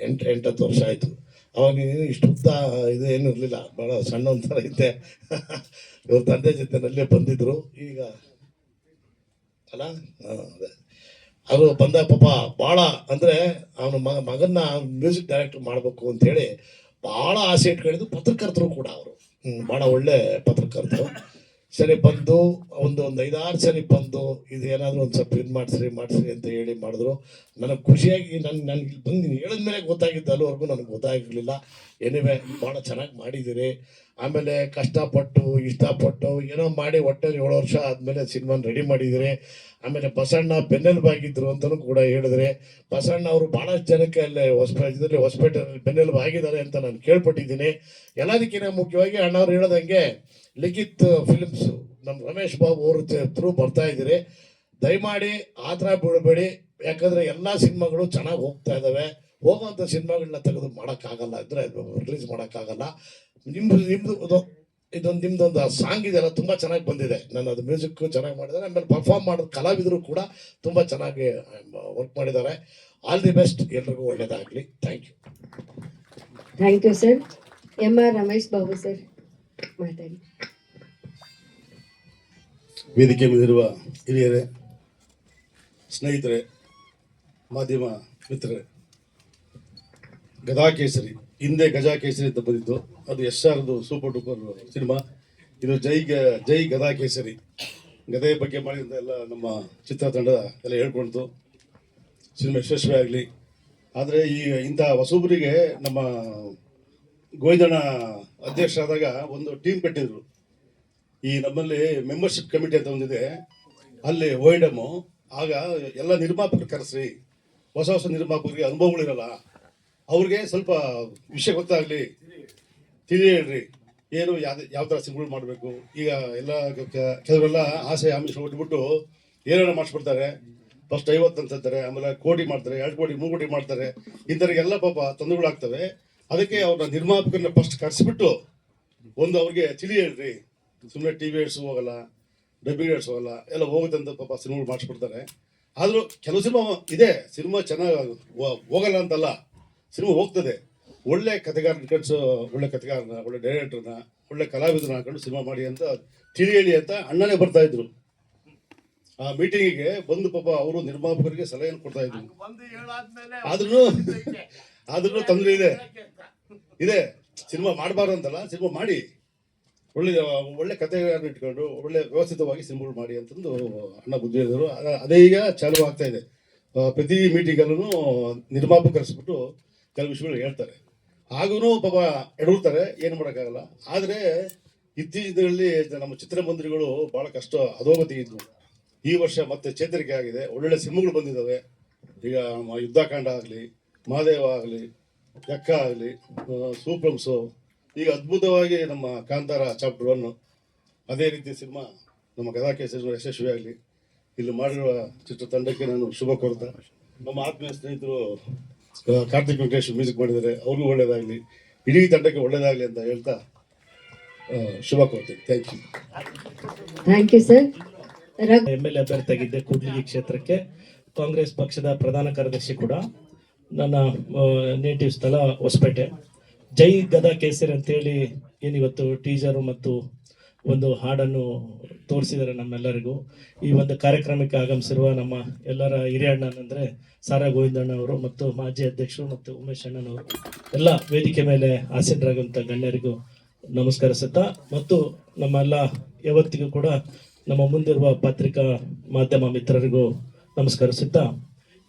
ಎಂಟು ಎಂಟು ಹತ್ತು ವರ್ಷ ಆಯಿತು. ಅವಾಗ ನೀನು ಇಷ್ಟು ಉದ್ದ ಇದು ಏನು ಇರಲಿಲ್ಲ. ಭಾಳ ಸಣ್ಣ ಒಂಥರ ಇದ್ದೆ. ಇವ್ರ ತಂದೆ ಜೊತೆನಲ್ಲೇ ಬಂದಿದ್ರು. ಈಗ ಅಲ್ಲ? ಹಾಂ, ಅದೇ. ಅವರು ಬಂದ ಪಾಪ ಭಾಳ ಅಂದರೆ ಅವನ ಮಗ ಮಗನ್ನ ಮ್ಯೂಸಿಕ್ ಡೈರೆಕ್ಟರ್ ಮಾಡಬೇಕು ಅಂತೇಳಿ ಭಾಳ ಆಸೆ ಇಟ್ಕೊಂಡಿದ್ದು ಪತ್ರಕರ್ತರು ಕೂಡ ಅವರು. ಭಾಳ ಒಳ್ಳೆ ಪತ್ರಕರ್ತರು. ಸರಿ, ಬಂದು, ಒಂದು ಒಂದು ಐದಾರು ಸರಿ ಬಂದು, ಇದು ಏನಾದರೂ ಒಂದು ಸ್ವಲ್ಪ ಇದು ಮಾಡಿಸ್ರಿ ಮಾಡಿಸ್ರಿ ಅಂತ ಹೇಳಿ ಮಾಡಿದ್ರು. ನನಗೆ ಖುಷಿಯಾಗಿ ನನ್ಗೆ ನನಗೆ ಇಲ್ಲಿ ಬಂದು ನೀನು ಹೇಳಿದ್ಮೇಲೆ ಗೊತ್ತಾಗಿದ್ದು ಅಲ್ಲಿವರೆಗೂ ನನಗೆ ಗೊತ್ತಾಗಿರಲಿಲ್ಲ. ಎನಿವೆ ಭಾಳ ಚೆನ್ನಾಗಿ ಮಾಡಿದ್ದೀರಿ. ಆಮೇಲೆ ಕಷ್ಟಪಟ್ಟು, ಇಷ್ಟಪಟ್ಟು ಏನೋ ಮಾಡಿ ಒಟ್ಟೆ ಏಳು ವರ್ಷ ಆದಮೇಲೆ ಸಿನಿಮಾನ ರೆಡಿ ಮಾಡಿದರೆ, ಆಮೇಲೆ ಬಸಣ್ಣ ಬೆನ್ನೆಲುಬಾಗಿದ್ರು ಅಂತಲೂ ಕೂಡ ಹೇಳಿದ್ರೆ, ಬಸಣ್ಣ ಅವರು ಭಾಳಷ್ಟು ಜನಕ್ಕೆ ಅಲ್ಲೇ ಹೊಸಪೇಟೆಯಲ್ಲಿ ಹೊಸಪೇಟೆಯಲ್ಲಿ ಬೆನ್ನೆಲುಬು ಆಗಿದ್ದಾರೆ ಅಂತ ನಾನು ಕೇಳ್ಪಟ್ಟಿದ್ದೀನಿ. ಎಲ್ಲದಕ್ಕಿಂತ ಮುಖ್ಯವಾಗಿ ಅಣ್ಣವ್ರು ಹೇಳೋದಂಗೆ ಲಿಖಿತ್ ಫಿಲ್ಮ್ಸ್, ನಮ್ಮ ರಮೇಶ್ ಬಾಬು ಅವರು ಥ್ರೂ ಬರ್ತಾ ಇದ್ದೀರಿ. ದಯಮಾಡಿ ಆ ಥರ ಬಿಡಬೇಡಿ ಯಾಕಂದರೆ ಎಲ್ಲ ಸಿನಿಮಾಗಳು ಚೆನ್ನಾಗಿ ಹೋಗ್ತಾ ಇದ್ದಾವೆ ಹೋಗುವಂಥ ಸಿನಿಮಾಗಳನ್ನ ತೆಗೆದು ಮಾಡೋಕ್ಕಾಗಲ್ಲ. ಅಂದರೆ ರಿಲೀಸ್ ಮಾಡೋಕ್ಕಾಗಲ್ಲ. ನಿಮ್ಮದು ನಿಮ್ದು ಇದು ಇದೊಂದು ನಿಮ್ದೊಂದು ಸಾಂಗ್ ಇದೆಲ್ಲ ತುಂಬ ಚೆನ್ನಾಗಿ ಬಂದಿದೆ. ನಾನು ಅದು ಮ್ಯೂಸಿಕ್ ಚೆನ್ನಾಗಿ ಮಾಡಿದ್ದಾರೆ ಆಮೇಲೆ ಪರ್ಫಾರ್ಮ್ ಮಾಡೋದು ಕಲಾವಿದರು ಕೂಡ ತುಂಬ ಚೆನ್ನಾಗಿ ವರ್ಕ್ ಮಾಡಿದ್ದಾರೆ. ಆಲ್ ದಿ ಬೆಸ್ಟ್ ಎಲ್ರಿಗೂ ಒಳ್ಳೆಯದಾಗಲಿ thank you thank you sir M R Ramesh Babu sir ಮಾತಾಡಿ. ವೇದಿಕೆ ಮೇಲಿರುವ ಹಿರಿಯರೇ ಸ್ನೇಹಿತರೆ ಮಾಧ್ಯಮ ಮಿತ್ರರೇ ಗದಾಕೇಸರಿ ಹಿಂದೆ ಗಜಾಕೇಸರಿ ಅಂತ ಬಂದಿದ್ದು. ಅದು ಎಸ್ ಆರ್ದು ಸೂಪರ್ ಡೂಪರ್ ಸಿನಿಮಾ. ಇದು ಜೈ ಗ- ಜೈ ಗದಾ ಕೇಸರಿ ಗದೆಯ ಬಗ್ಗೆ ಮಾಡಿದಂಥ ಎಲ್ಲ ನಮ್ಮ ಚಿತ್ರತಂಡ ಎಲ್ಲ ಹೇಳ್ಕೊಳ್ತು. ಸಿನಿಮಾ ಯಶಸ್ವಿ ಆಗಲಿ. ಆದರೆ ಈ ಇಂಥ ಹೊಸಬರಿಗೆ ನಮ್ಮ ಗೋವಿಂದಣ್ಣ ಅಧ್ಯಕ್ಷರಾದಾಗ ಒಂದು ಟೀಮ್ ಕಟ್ಟಿದ್ರು. ಈ ನಮ್ಮಲ್ಲಿ ಮೆಂಬರ್ಶಿಪ್ ಕಮಿಟಿ ಅಂತ ಒಂದಿದೆ. ಅಲ್ಲಿ ಓಯ್ಡಮು ಆಗ ಎಲ್ಲ ನಿರ್ಮಾಪಕರು ಕರೆಸ್ರಿ ಹೊಸ ಹೊಸ ನಿರ್ಮಾಪಕರಿಗೆ ಅನುಭವಗಳಿರಲ್ಲ. ಅವ್ರಿಗೆ ಸ್ವಲ್ಪ ವಿಷಯ ಗೊತ್ತಾಗಲಿ. ತಿಳಿ ಹೇಳ್ರಿ ಏನು ಯಾವ್ದು ಯಾವ ಥರ ಸಿಂಗಲ್ ಮಾಡಬೇಕು? ಈಗ ಎಲ್ಲ ಕೆಲವರೆಲ್ಲ ಆಸೆ ಆಮಿಷ ಕೊಟ್ಬಿಟ್ಟು ಏನೇನೋ ಮಾಡಿಸ್ಬಿಡ್ತಾರೆ. ಫಸ್ಟ್ ಐವತ್ತು ಅಂತಾರೆ, ಆಮೇಲೆ ಕೋಟಿ ಮಾಡ್ತಾರೆ, ಎರಡು ಕೋಟಿ, ಮೂರು ಕೋಟಿ ಮಾಡ್ತಾರೆ. ಇಂಥವ್ರಿಗೆಲ್ಲ ಪಾಪ ತೊಂದರೆಗಳಾಗ್ತವೆ. ಅದಕ್ಕೆ ಅವ್ರನ್ನ ನಿರ್ಮಾಪಕರನ್ನ ಫಸ್ಟ್ ಕರೆಸ್ಬಿಟ್ಟು ಒಂದು ಅವ್ರಿಗೆ ತಿಳಿ ಹೇಳ್ರಿ ಸುಮ್ಮನೆ ಟಿ ವಿ ಏಡ್ಸ್ ಹೋಗಲ್ಲ ಡಬ್ಬಿಂಗ್ ಏಡ್ಸ್ ಹೋಗಲ್ಲ, ಎಲ್ಲ ಹೋಗುತ್ತಂತ ಪಾಪ ಸಿನಿಮಾಗಳು ಮಾಡಿಸ್ಬಿಡ್ತಾರೆ. ಆದರೂ ಕೆಲವು ಸಿನಿಮಾ ಇದೆ, ಸಿನಿಮಾ ಚೆನ್ನಾಗಿ ಹೋಗಲ್ಲ ಅಂತಲ್ಲ, ಸಿನಿಮಾ ಹೋಗ್ತದೆ. ಒಳ್ಳೆ ಕಥೆಗಾರನ ಕಟ್ಸು ಒಳ್ಳೆ ಕಥೆಗಾರನ ಒಳ್ಳೆ ಡೈರೆಕ್ಟರ್ನ ಒಳ್ಳೆ ಕಲಾವಿದರನ್ನ ಹಾಕೊಂಡು ಸಿನಿಮಾ ಮಾಡಿ ಅಂತ ತಿಳಿ ಹೇಳಿ ಅಂತ ಅಣ್ಣನೇ ಬರ್ತಾ ಇದ್ರು. ಆ ಮೀಟಿಂಗಿಗೆ ಬಂದು ಪಾಪ ಅವರು ನಿರ್ಮಾಪಕರಿಗೆ ಸಲಹೆಯನ್ನು ಕೊಡ್ತಾ ಇದ್ರು. ಆದ್ರೂ ಆದ್ರೂ ತೊಂದರೆ ಇದೆ. ಇದೆ. ಸಿನಿಮಾ ಮಾಡಬಾರ್ದು ಅಂತಲ್ಲ ಸಿನಿಮಾ ಮಾಡಿ. ಒಳ್ಳೆ ಒಳ್ಳೆ ಕಥೆಗಳನ್ನು ಇಟ್ಕೊಂಡು ಒಳ್ಳೆ ವ್ಯವಸ್ಥಿತವಾಗಿ ಸಿನಿಮಾಗಳು ಮಾಡಿ ಅಂತಂದು ಅಣ್ಣ ಬುದ್ಧಿ ಹೇಳಿದರು. ಅದ- ಅದೇ ಈಗ ಚಾಲು ಆಗ್ತಾ ಇದೆ. ಪ್ರತಿ ಮೀಟಿಂಗಲ್ಲೂ ನಿರ್ಮಾಪಕ ಕರೆಸ್ಬಿಟ್ಟು ಕೆಲವು ವಿಷಯಗಳು ಹೇಳ್ತಾರೆ. ಆಗೂ ಪಾಪ ಎಡವುತ್ತಾರೆ ಏನು ಮಾಡೋಕ್ಕಾಗಲ್ಲ. ಆದರೆ ಇತ್ತೀಚಿನಲ್ಲಿ ನಮ್ಮ ಚಿತ್ರಮಂದಿರಗಳು ಭಾಳ ಕಷ್ಟ ಅಧೋಗತಿ ಇದ್ವು ಈ ವರ್ಷ ಮತ್ತೆ ಚೇತರಿಕೆ ಆಗಿದೆ. ಒಳ್ಳೊಳ್ಳೆ ಸಿನಿಮಾಗಳು ಬಂದಿದ್ದಾವೆ ಈಗ ಯುದ್ಧಕಾಂಡ ಆಗಲಿ, ಮಹಾದೇವ ಆಗಲಿ ಯಕ್ಕ ಆಗಲಿ ಸೂಪ್ರಮ್ಸು ಈಗ ಅದ್ಭುತವಾಗಿ ನಮ್ಮ ಕಾಂತಾರ ಚಾಪ್ಟರ್ ಒನ್ ಅದೇ ರೀತಿ ಸಿನಿಮಾ ನಮ್ಮ ಗದಾ ಯಶಸ್ವಿ ಆಗಲಿ. ಇಲ್ಲಿ ಮಾಡಿರುವ ಚಿತ್ರತಂಡಕ್ಕೆ ನಾನು ಶುಭ ಕೋರ್ತಾ. ನಮ್ಮ ಆತ್ಮೀಯ ಸ್ನೇಹಿತರು ಕಾರ್ತಿಕ್ ವೆಂಕಟೇಶ್ ಮ್ಯೂಸಿಕ್ ಮಾಡಿದರೆ ಅವ್ರಿಗೂ ಒಳ್ಳೇದಾಗಲಿ ಇಡೀ ತಂಡಕ್ಕೆ ಒಳ್ಳೇದಾಗಲಿ ಅಂತ ಹೇಳ್ತಾ ಶುಭ ಕೋರ್ತೀನಿ. Thank you thank you sir M L A ಅಭ್ಯರ್ಥಿಯಾಗಿದ್ದೆ Kudligi ಕ್ಷೇತ್ರಕ್ಕೆ. ಕಾಂಗ್ರೆಸ್ ಪಕ್ಷದ ಪ್ರಧಾನ ಕಾರ್ಯದರ್ಶಿ ಕೂಡ. ನನ್ನ ನೇಟಿವ್ ಸ್ಥಳ ಹೊಸಪೇಟೆ. ಜೈ ಗದಾ ಕೇಸರಿ ಅಂತೇಳಿ ಏನಿವತ್ತು ಟೀಸರು ಮತ್ತು ಒಂದು ಹಾಡನ್ನು ತೋರಿಸಿದ್ದಾರೆ ನಮ್ಮೆಲ್ಲರಿಗೂ. ಈ ಒಂದು ಕಾರ್ಯಕ್ರಮಕ್ಕೆ ಆಗಮಿಸಿರುವ ನಮ್ಮ ಎಲ್ಲರ ಹಿರಿಯ ಅಣ್ಣನಂದ್ರೆ ಸಾರಾ ಗೋವಿಂದಣ್ಣ ಅವರು ಮತ್ತು ಮಾಜಿ ಅಧ್ಯಕ್ಷರು ಮತ್ತು ಉಮೇಶ್ ಅಣ್ಣನವರು. ಎಲ್ಲ ವೇದಿಕೆ ಮೇಲೆ ಆಸೀನರಾಗುವಂಥ ಗಣ್ಯರಿಗೂ ನಮಸ್ಕರಿಸುತ್ತಾ ಮತ್ತು ನಮ್ಮೆಲ್ಲ ಯಾವತ್ತಿಗೂ ಕೂಡ ನಮ್ಮ ಮುಂದಿರುವ ಪತ್ರಿಕಾ ಮಾಧ್ಯಮ ಮಿತ್ರರಿಗೂ ನಮಸ್ಕರಿಸುತ್ತಾ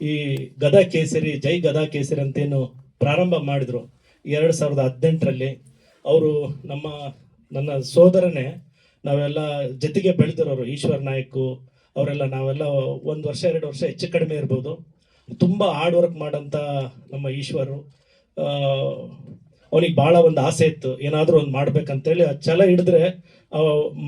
ಈ ಗದಾ ಕೇಸರಿ, ಜೈ ಗದಾ ಕೇಸರಿ ಅಂತೇನು ಪ್ರಾರಂಭ ಮಾಡಿದ್ರು. ಎರಡು ಸಾವಿರದ ಹದಿನೆಂಟರಲ್ಲಿ ಅವರು ನಮ್ಮ ನನ್ನ ಸೋದರನೇ, ನಾವೆಲ್ಲ ಜೊತೆಗೆ ಬೆಳೆದಿರೋರು ಈಶ್ವರ್ ನಾಯ್ಕು, ಅವರೆಲ್ಲ ನಾವೆಲ್ಲ ಒಂದು ವರ್ಷ, ಎರಡು ವರ್ಷ ಹೆಚ್ಚು ಕಡಿಮೆ ಇರ್ಬೋದು. ತುಂಬ ಹಾರ್ಡ್ ವರ್ಕ್ ಮಾಡೋಂಥ ನಮ್ಮ ಈಶ್ವರು. ಅವನಿಗೆ ಭಾಳ ಒಂದು ಆಸೆ ಇತ್ತು, ಏನಾದರೂ ಒಂದು ಮಾಡ್ಬೇಕಂತೇಳಿ ಆ ಛಲ ಹಿಡಿದ್ರೆ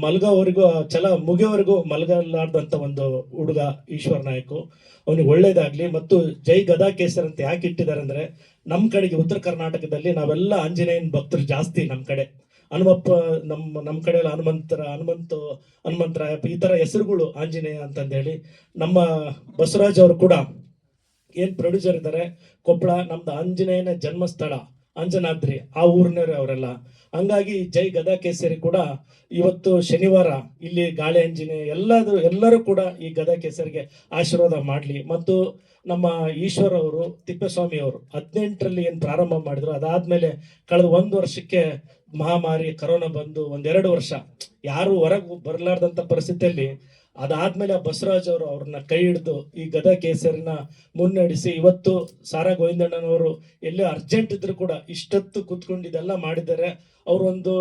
ಮಲ್ಗೋವರೆಗೂ, ಆ ಛಲ ಮುಗಿಯೋವರೆಗೂ ಮಲ್ಗಲಾರ್ದಂಥ ಒಂದು ಹುಡುಗ ಈಶ್ವರ್ ನಾಯ್ಕು. ಅವನಿಗೆ ಒಳ್ಳೇದಾಗ್ಲಿ, ಮತ್ತು ಜೈ ಗದಾ ಕೇಸರ್ ಅಂತ ಯಾಕೆ ಇಟ್ಟಿದ್ದಾರೆ ಅಂದ್ರೆ ನಮ್ಮ ಕಡೆಗೆ ಉತ್ತರ ಕರ್ನಾಟಕದಲ್ಲಿ ನಾವೆಲ್ಲ ಆಂಜನೇಯನ್ ಭಕ್ತರು ಜಾಸ್ತಿ ನಮ್ಮ ಕಡೆ. ಹನುಮಪ್ಪ ನಮ್ಮ ನಮ್ಮ ಕಡೆಯಲ್ಲಿ ಹನುಮಂತರ, ಹನುಮಂತ, ಹನುಮಂತರಾಯಪ್ಪ ಈ ಥರ ಹೆಸರುಗಳು ಆಂಜನೇಯ ಅಂತಂದೇಳಿ ನಮ್ಮ ಬಸವರಾಜ್ ಅವರು ಕೂಡ ಏನು ಪ್ರೊಡ್ಯೂಸರ್ ಇದ್ದಾರೆ ಕೊಪ್ಪಳ ನಮ್ದು ಆಂಜನೇಯನ ಜನ್ಮಸ್ಥಳ, ಅಂಜನಾದ್ರಿ, ಆ ಊರಿನವ್ರೆ ಅವರೆಲ್ಲ. ಹಂಗಾಗಿ ಜೈ ಗದಾ ಕೇಸರಿ ಕೂಡ ಇವತ್ತು ಶನಿವಾರ ಇಲ್ಲಿ ಗಾಳಿ ಆಂಜನೇಯ ಎಲ್ಲದು ಎಲ್ಲರೂ ಕೂಡ ಈ ಗದಾ ಕೇಸರಿಗೆ ಆಶೀರ್ವಾದ ಮಾಡಲಿ. ಮತ್ತು ನಮ್ಮ ಈಶ್ವರ್ ಅವರು, ತಿಪ್ಪೇಸ್ವಾಮಿ ಅವರು ಹದಿನೆಂಟರಲ್ಲಿ ಏನು ಪ್ರಾರಂಭ ಮಾಡಿದ್ರು, ಅದಾದಮೇಲೆ ಕಳೆದ ಒಂದು ವರ್ಷಕ್ಕೆ ಮಹಾಮಾರಿ, ಕರೋನಾ ಬಂದು ಒಂದೆರಡು ವರ್ಷ ಯಾರು ಹೊರಗೆ ಬರಲಾರ್ದಂತ ಪರಿಸ್ಥಿತಿಯಲ್ಲಿ ಅದಾದ್ಮೇಲೆ ಬಸವರಾಜ್ ಅವರು ಅವ್ರನ್ನ ಕೈ ಹಿಡಿದು ಈ ಗದ ಕೇಸರಿನ ಮುನ್ನಡೆಸಿ ಇವತ್ತು ಸಾರಾ ಗೋವಿಂದಣ್ಣನವರು ಎಲ್ಲೋ ಅರ್ಜೆಂಟ್ ಇದ್ರು ಕೂಡ ಇಷ್ಟೊತ್ತು ಕುತ್ಕೊಂಡು ಇದೆಲ್ಲ ಮಾಡಿದ್ದಾರೆ. ಅವರು ಒಂದು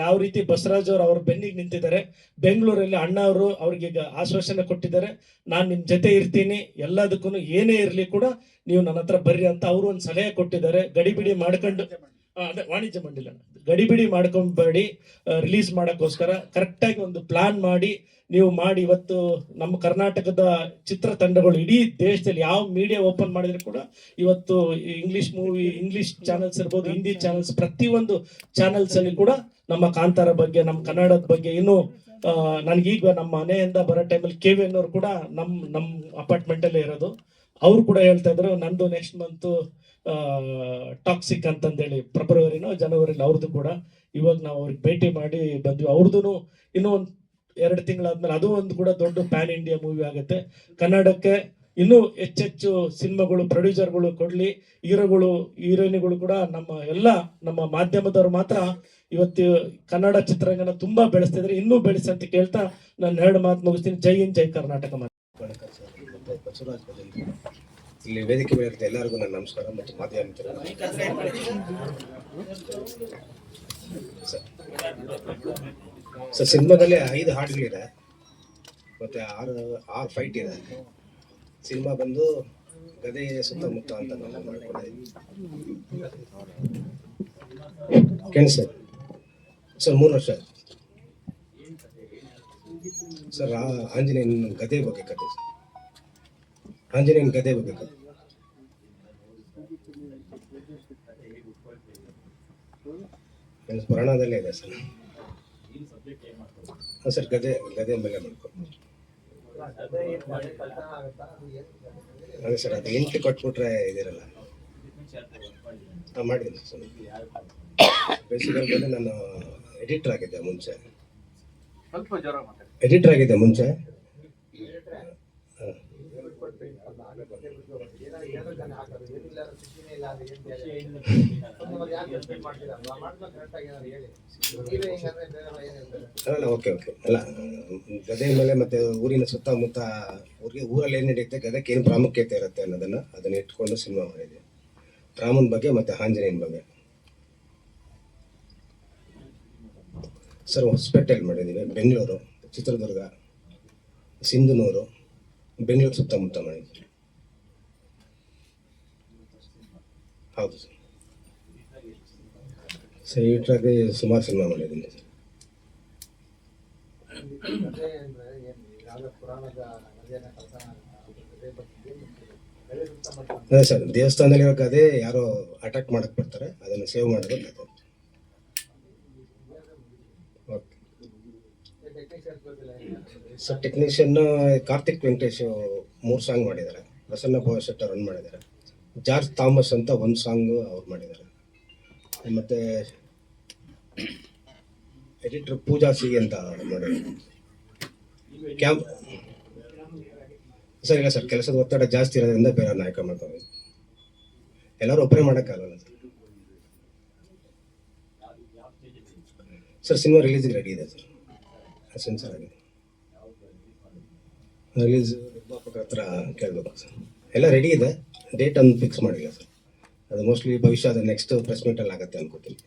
ಯಾವ ರೀತಿ ಬಸವರಾಜ್ ಅವರು ಅವ್ರ ಬೆನ್ನಿಗೆ ನಿಂತಿದ್ದಾರೆ. ಬೆಂಗಳೂರಲ್ಲಿ ಅಣ್ಣ ಅವರು ಅವ್ರಿಗೆ ಈಗ ಆಶ್ವಾಸನೆ ಕೊಟ್ಟಿದ್ದಾರೆ. ನಾನು ನಿಮ್ಮ ಜೊತೆ ಇರ್ತೀನಿ. ಎಲ್ಲದಕ್ಕೂ ಏನೇ ಇರಲಿ ಕೂಡ ನೀವು ನನ್ನ ಹತ್ರ ಬರ್ರಿ ಅಂತ ಅವರು ಒಂದು ಸಲಹೆ ಕೊಟ್ಟಿದ್ದಾರೆ. ಗಡಿಬಿಡಿ ಮಾಡ್ಕೊಂಡು ಅದೇ ವಾಣಿಜ್ಯ ಮಂಡಳಿ ಅಣ್ಣ. ಗಡಿಬಿಡಿ ಮಾಡ್ಕೊಂಬೇಡಿ ರಿಲೀಸ್ ಮಾಡೋಕ್ಕೋಸ್ಕರ ಕರೆಕ್ಟಾಗಿ ಒಂದು ಪ್ಲಾನ್ ಮಾಡಿ, ನೀವು ಮಾಡಿ ಇವತ್ತು ನಮ್ಮ ಕರ್ನಾಟಕದ ಚಿತ್ರತಂಡಗಳು ಇಡೀ ದೇಶದಲ್ಲಿ ಯಾವ ಮೀಡಿಯಾ ಓಪನ್ ಮಾಡಿದ್ರು ಕೂಡ ಇವತ್ತು ಇಂಗ್ಲಿಷ್ ಮೂವಿ ಇಂಗ್ಲಿಷ್ ಚಾನೆಲ್ಸ್ ಇರ್ಬೋದು ಹಿಂದಿ ಚಾನೆಲ್ಸ್ ಪ್ರತಿಯೊಂದು ಚಾನೆಲ್ಸ್ ಅಲ್ಲಿ ಕೂಡ ನಮ್ಮ ಕಾಂತಾರ ಬಗ್ಗೆ, ನಮ್ಮ ಕನ್ನಡದ ಬಗ್ಗೆ ಇನ್ನು ನನಗೀಗ ನಮ್ಮ ಮನೆಯಿಂದ ಬರೋ ಟೈಮಲ್ಲಿ ಕೆ ವಿ ಅನ್ನೋರು ಕೂಡ ನಮ್ಮ ನಮ್ಮ ಅಪಾರ್ಟ್ಮೆಂಟ್ ಅಲ್ಲೇ ಇರೋದು ಅವ್ರು ಕೂಡ ಹೇಳ್ತಾ ಇದ್ರು, ನಂದು ನೆಕ್ಸ್ಟ್ ಮಂತ್ ಟಾಕ್ಸಿಕ್ ಅಂತಂದೇಳಿ ಫೆಬ್ರವರಿನೋ ಜನವರಿಲಿ ಅವ್ರದ್ದು ಕೂಡ ಇವಾಗ ನಾವು ಅವ್ರಿಗೆ ಭೇಟಿ ಮಾಡಿ ಬಂದ್ವಿ. ಅವ್ರದ್ದು ಇನ್ನೂ ಒಂದು ಎರಡು ತಿಂಗಳಾದ್ಮೇಲೆ ಅದು ಒಂದು ಕೂಡ ದೊಡ್ಡ ಪ್ಯಾನ್ ಇಂಡಿಯಾ ಮೂವಿ ಆಗುತ್ತೆ. ಕನ್ನಡಕ್ಕೆ ಇನ್ನೂ ಹೆಚ್ಚೆಚ್ಚು ಸಿನಿಮಾಗಳು ಪ್ರೊಡ್ಯೂಸರ್ಗಳು ಕೊಡ್ಲಿ, ಹೀರೋಗಳು, ಹೀರೋಯಿನ್ಗಳು ಕೂಡ ನಮ್ಮ ಎಲ್ಲ ನಮ್ಮ ಮಾಧ್ಯಮದವರು ಮಾತ್ರ ಇವತ್ತು ಕನ್ನಡ ಚಿತ್ರರಂಗನ ತುಂಬಾ ಬೆಳೆಸ್ತಿದ್ರೆ. ಇನ್ನೂ ಬೆಳೆಸಿ ಅಂತ ಕೇಳ್ತಾ ನಾನು ಎರಡು ಮಾತು ಮುಗಿಸ್ತೀನಿ. ಜೈ ಇನ್ ಜೈ ಕರ್ನಾಟಕ ಮಾತು. ಇಲ್ಲಿ ವೇದಿಕೆ ಮೇಲೆ ಎಲ್ಲರಿಗೂ ನನ್ನ ನಮಸ್ಕಾರ ಮತ್ತು ಮಾಧ್ಯಮ. ಸರ್. ಸಿನಿಮಾದಲ್ಲಿ ಐದು ಹಾಡುಗಳಿದೆ ಮತ್ತೆ ಆರು ಆರು ಫೈಟ್ ಇದೆ ಸಿನಿಮಾ ಬಂದು ಗದೆ ಸುತ್ತಮುತ್ತ ಅಂತ ನಾವು ಮಾಡ್ಕೊಂಡಿದ್ದೀವಿ ಕೇಳಿ ಸರ್ ಸರ್, ಮೂರು ವರ್ಷ ಸರ್ ಆಂಜನೇಯನ ಗದೆ ಬಗ್ಗೆ ಕತೆ, ಸರ್ ಆಂಜನೇಯನ ಗದೆ ಬೇಕು ಕತೆ ನನ್ನ ಪುರಾಣದಲ್ಲೇ ಇದೆ ಸರ್. ಹಾಂ ಸರ್ ಗದೆ ಗದೆ ಮೇಲೆ ಮಾಡ್ಕೊಂಡು ಅದೇ ಸರ್ ಅದು ಎಂಟು ಕೊಟ್ಬಿಟ್ರೆ ಇದಿರಲ್ಲ. ಹಾಂ ಮಾಡಿದ್ದೀನಿ ಸರ್. ಬೇಸಿಕಲ್ ಮೇಲೆ ನಾನು ಎಡಿಟರ್ ಆಗಿದ್ದೆ ಮುಂಚೆ. ಎಡಿಟರ್ ಆಗಿದ್ದೆ ಮುಂಚೆ. ಅಲ್ಲ ಓಕೆ ಓಕೆ ಅಲ್ಲ, ಗದೆ ಮೇಲೆ ಮತ್ತೆ ಊರಿನ ಸುತ್ತಮುತ್ತ ಊರಿಗೆ ಊರಲ್ಲಿ ಏನು ನಡೆಯುತ್ತೆ ಗದಕ್ಕೆ ಏನು ಪ್ರಾಮುಖ್ಯತೆ ಇರುತ್ತೆ ಅನ್ನೋದನ್ನ ಅದನ್ನ ಇಟ್ಕೊಂಡು ಸಿನಿಮಾ ಮಾಡಿದೆ ರಾಮನ ಬಗ್ಗೆ ಮತ್ತೆ ಆಂಜನೇಯನ ಬಗ್ಗೆ. ಸರ್ ಹೊಸಪೇಟೆಯಲ್ಲಿ ಮಾಡಿದ್ದೀವಿ ಬೆಂಗಳೂರು, ಚಿತ್ರದುರ್ಗ, ಸಿಂಧನೂರು, ಬೆಂಗಳೂರು ಸುತ್ತಮುತ್ತ ಮಾಡಿದ್ವಿ. ಹೌದು ಸರ್. ಸರ್ ಈ ಟ್ರಾಕ್ ಸುಮಾರು ಸಿನಿಮಾ ಮಾಡಿದ್ದೀನಿ ಸರ್. ಅದೇ ಸರ್, ದೇವಸ್ಥಾನದಲ್ಲಿ ಅದೇ ಯಾರೋ ಅಟ್ಯಾಕ್ ಮಾಡಕ್ ಬರ್ತಾರೆ, ಅದನ್ನು ಸೇವ್ ಮಾಡೋದು ಸರ್ ಟೆಕ್ನಿಷಿಯನ್ ಕಾರ್ತಿಕ್ ವೆಂಕಟೇಶ್ ಮೂರು ಸಾಂಗ್ ಮಾಡಿದ್ದಾರೆ. ಪ್ರಸನ್ನ ಭವಿಷ್ಯ ರನ್ ಮಾಡಿದ್ದಾರೆ. ಜಾರ್ಜ್ ಥಾಮಸ್ ಅಂತ ಒಂದು ಸಾಂಗ್ ಅವ್ರು ಮಾಡಿದ್ದಾರೆ. ಮತ್ತೆ ಎಡಿಟರ್ ಪೂಜಾ ಸಿ ಅಂತ ಮಾಡಿದ್ದಾರೆ. ಕ್ಯಾಮ್ ಸರ್, ಇಲ್ಲ ಸರ್, ಕೆಲಸದ ಒತ್ತಡ ಜಾಸ್ತಿ ಇರೋದ್ರಿಂದ ಬೇರೆ ನಾಯಕ ಮಾಡ್ತಾರೆ ಎಲ್ಲರೂ ಒಬ್ಬರೇ ಮಾಡೋಕ್ಕಾಗಲ್ಲ ಸರ್. ಸರ್, ಸಿನಿಮಾ ರಿಲೀಸಿಗೆ ರೆಡಿ ಇದೆ ಸರ್. ಸೆನ್ಸರ್ ಆಗಿದೆ. ರಿಲೀಸ್ ಹತ್ರ ಕೇಳಬೇಕು ಸರ್. ಎಲ್ಲ ರೆಡಿ ಇದೆ. ಡೇಟ್ ಅನ್ನು ಫಿಕ್ಸ್ ಮಾಡಿಲ್ಲ ಸರ್ ಅದು ಮೋಸ್ಟ್ಲಿ ಭವಿಷ್ಯ ಅದು ನೆಕ್ಸ್ಟ್ ಪ್ರೆಸ್ ಮೀಟಲ್ಲಿ ಆಗುತ್ತೆ ಅನ್ಕೋತೀನಿ.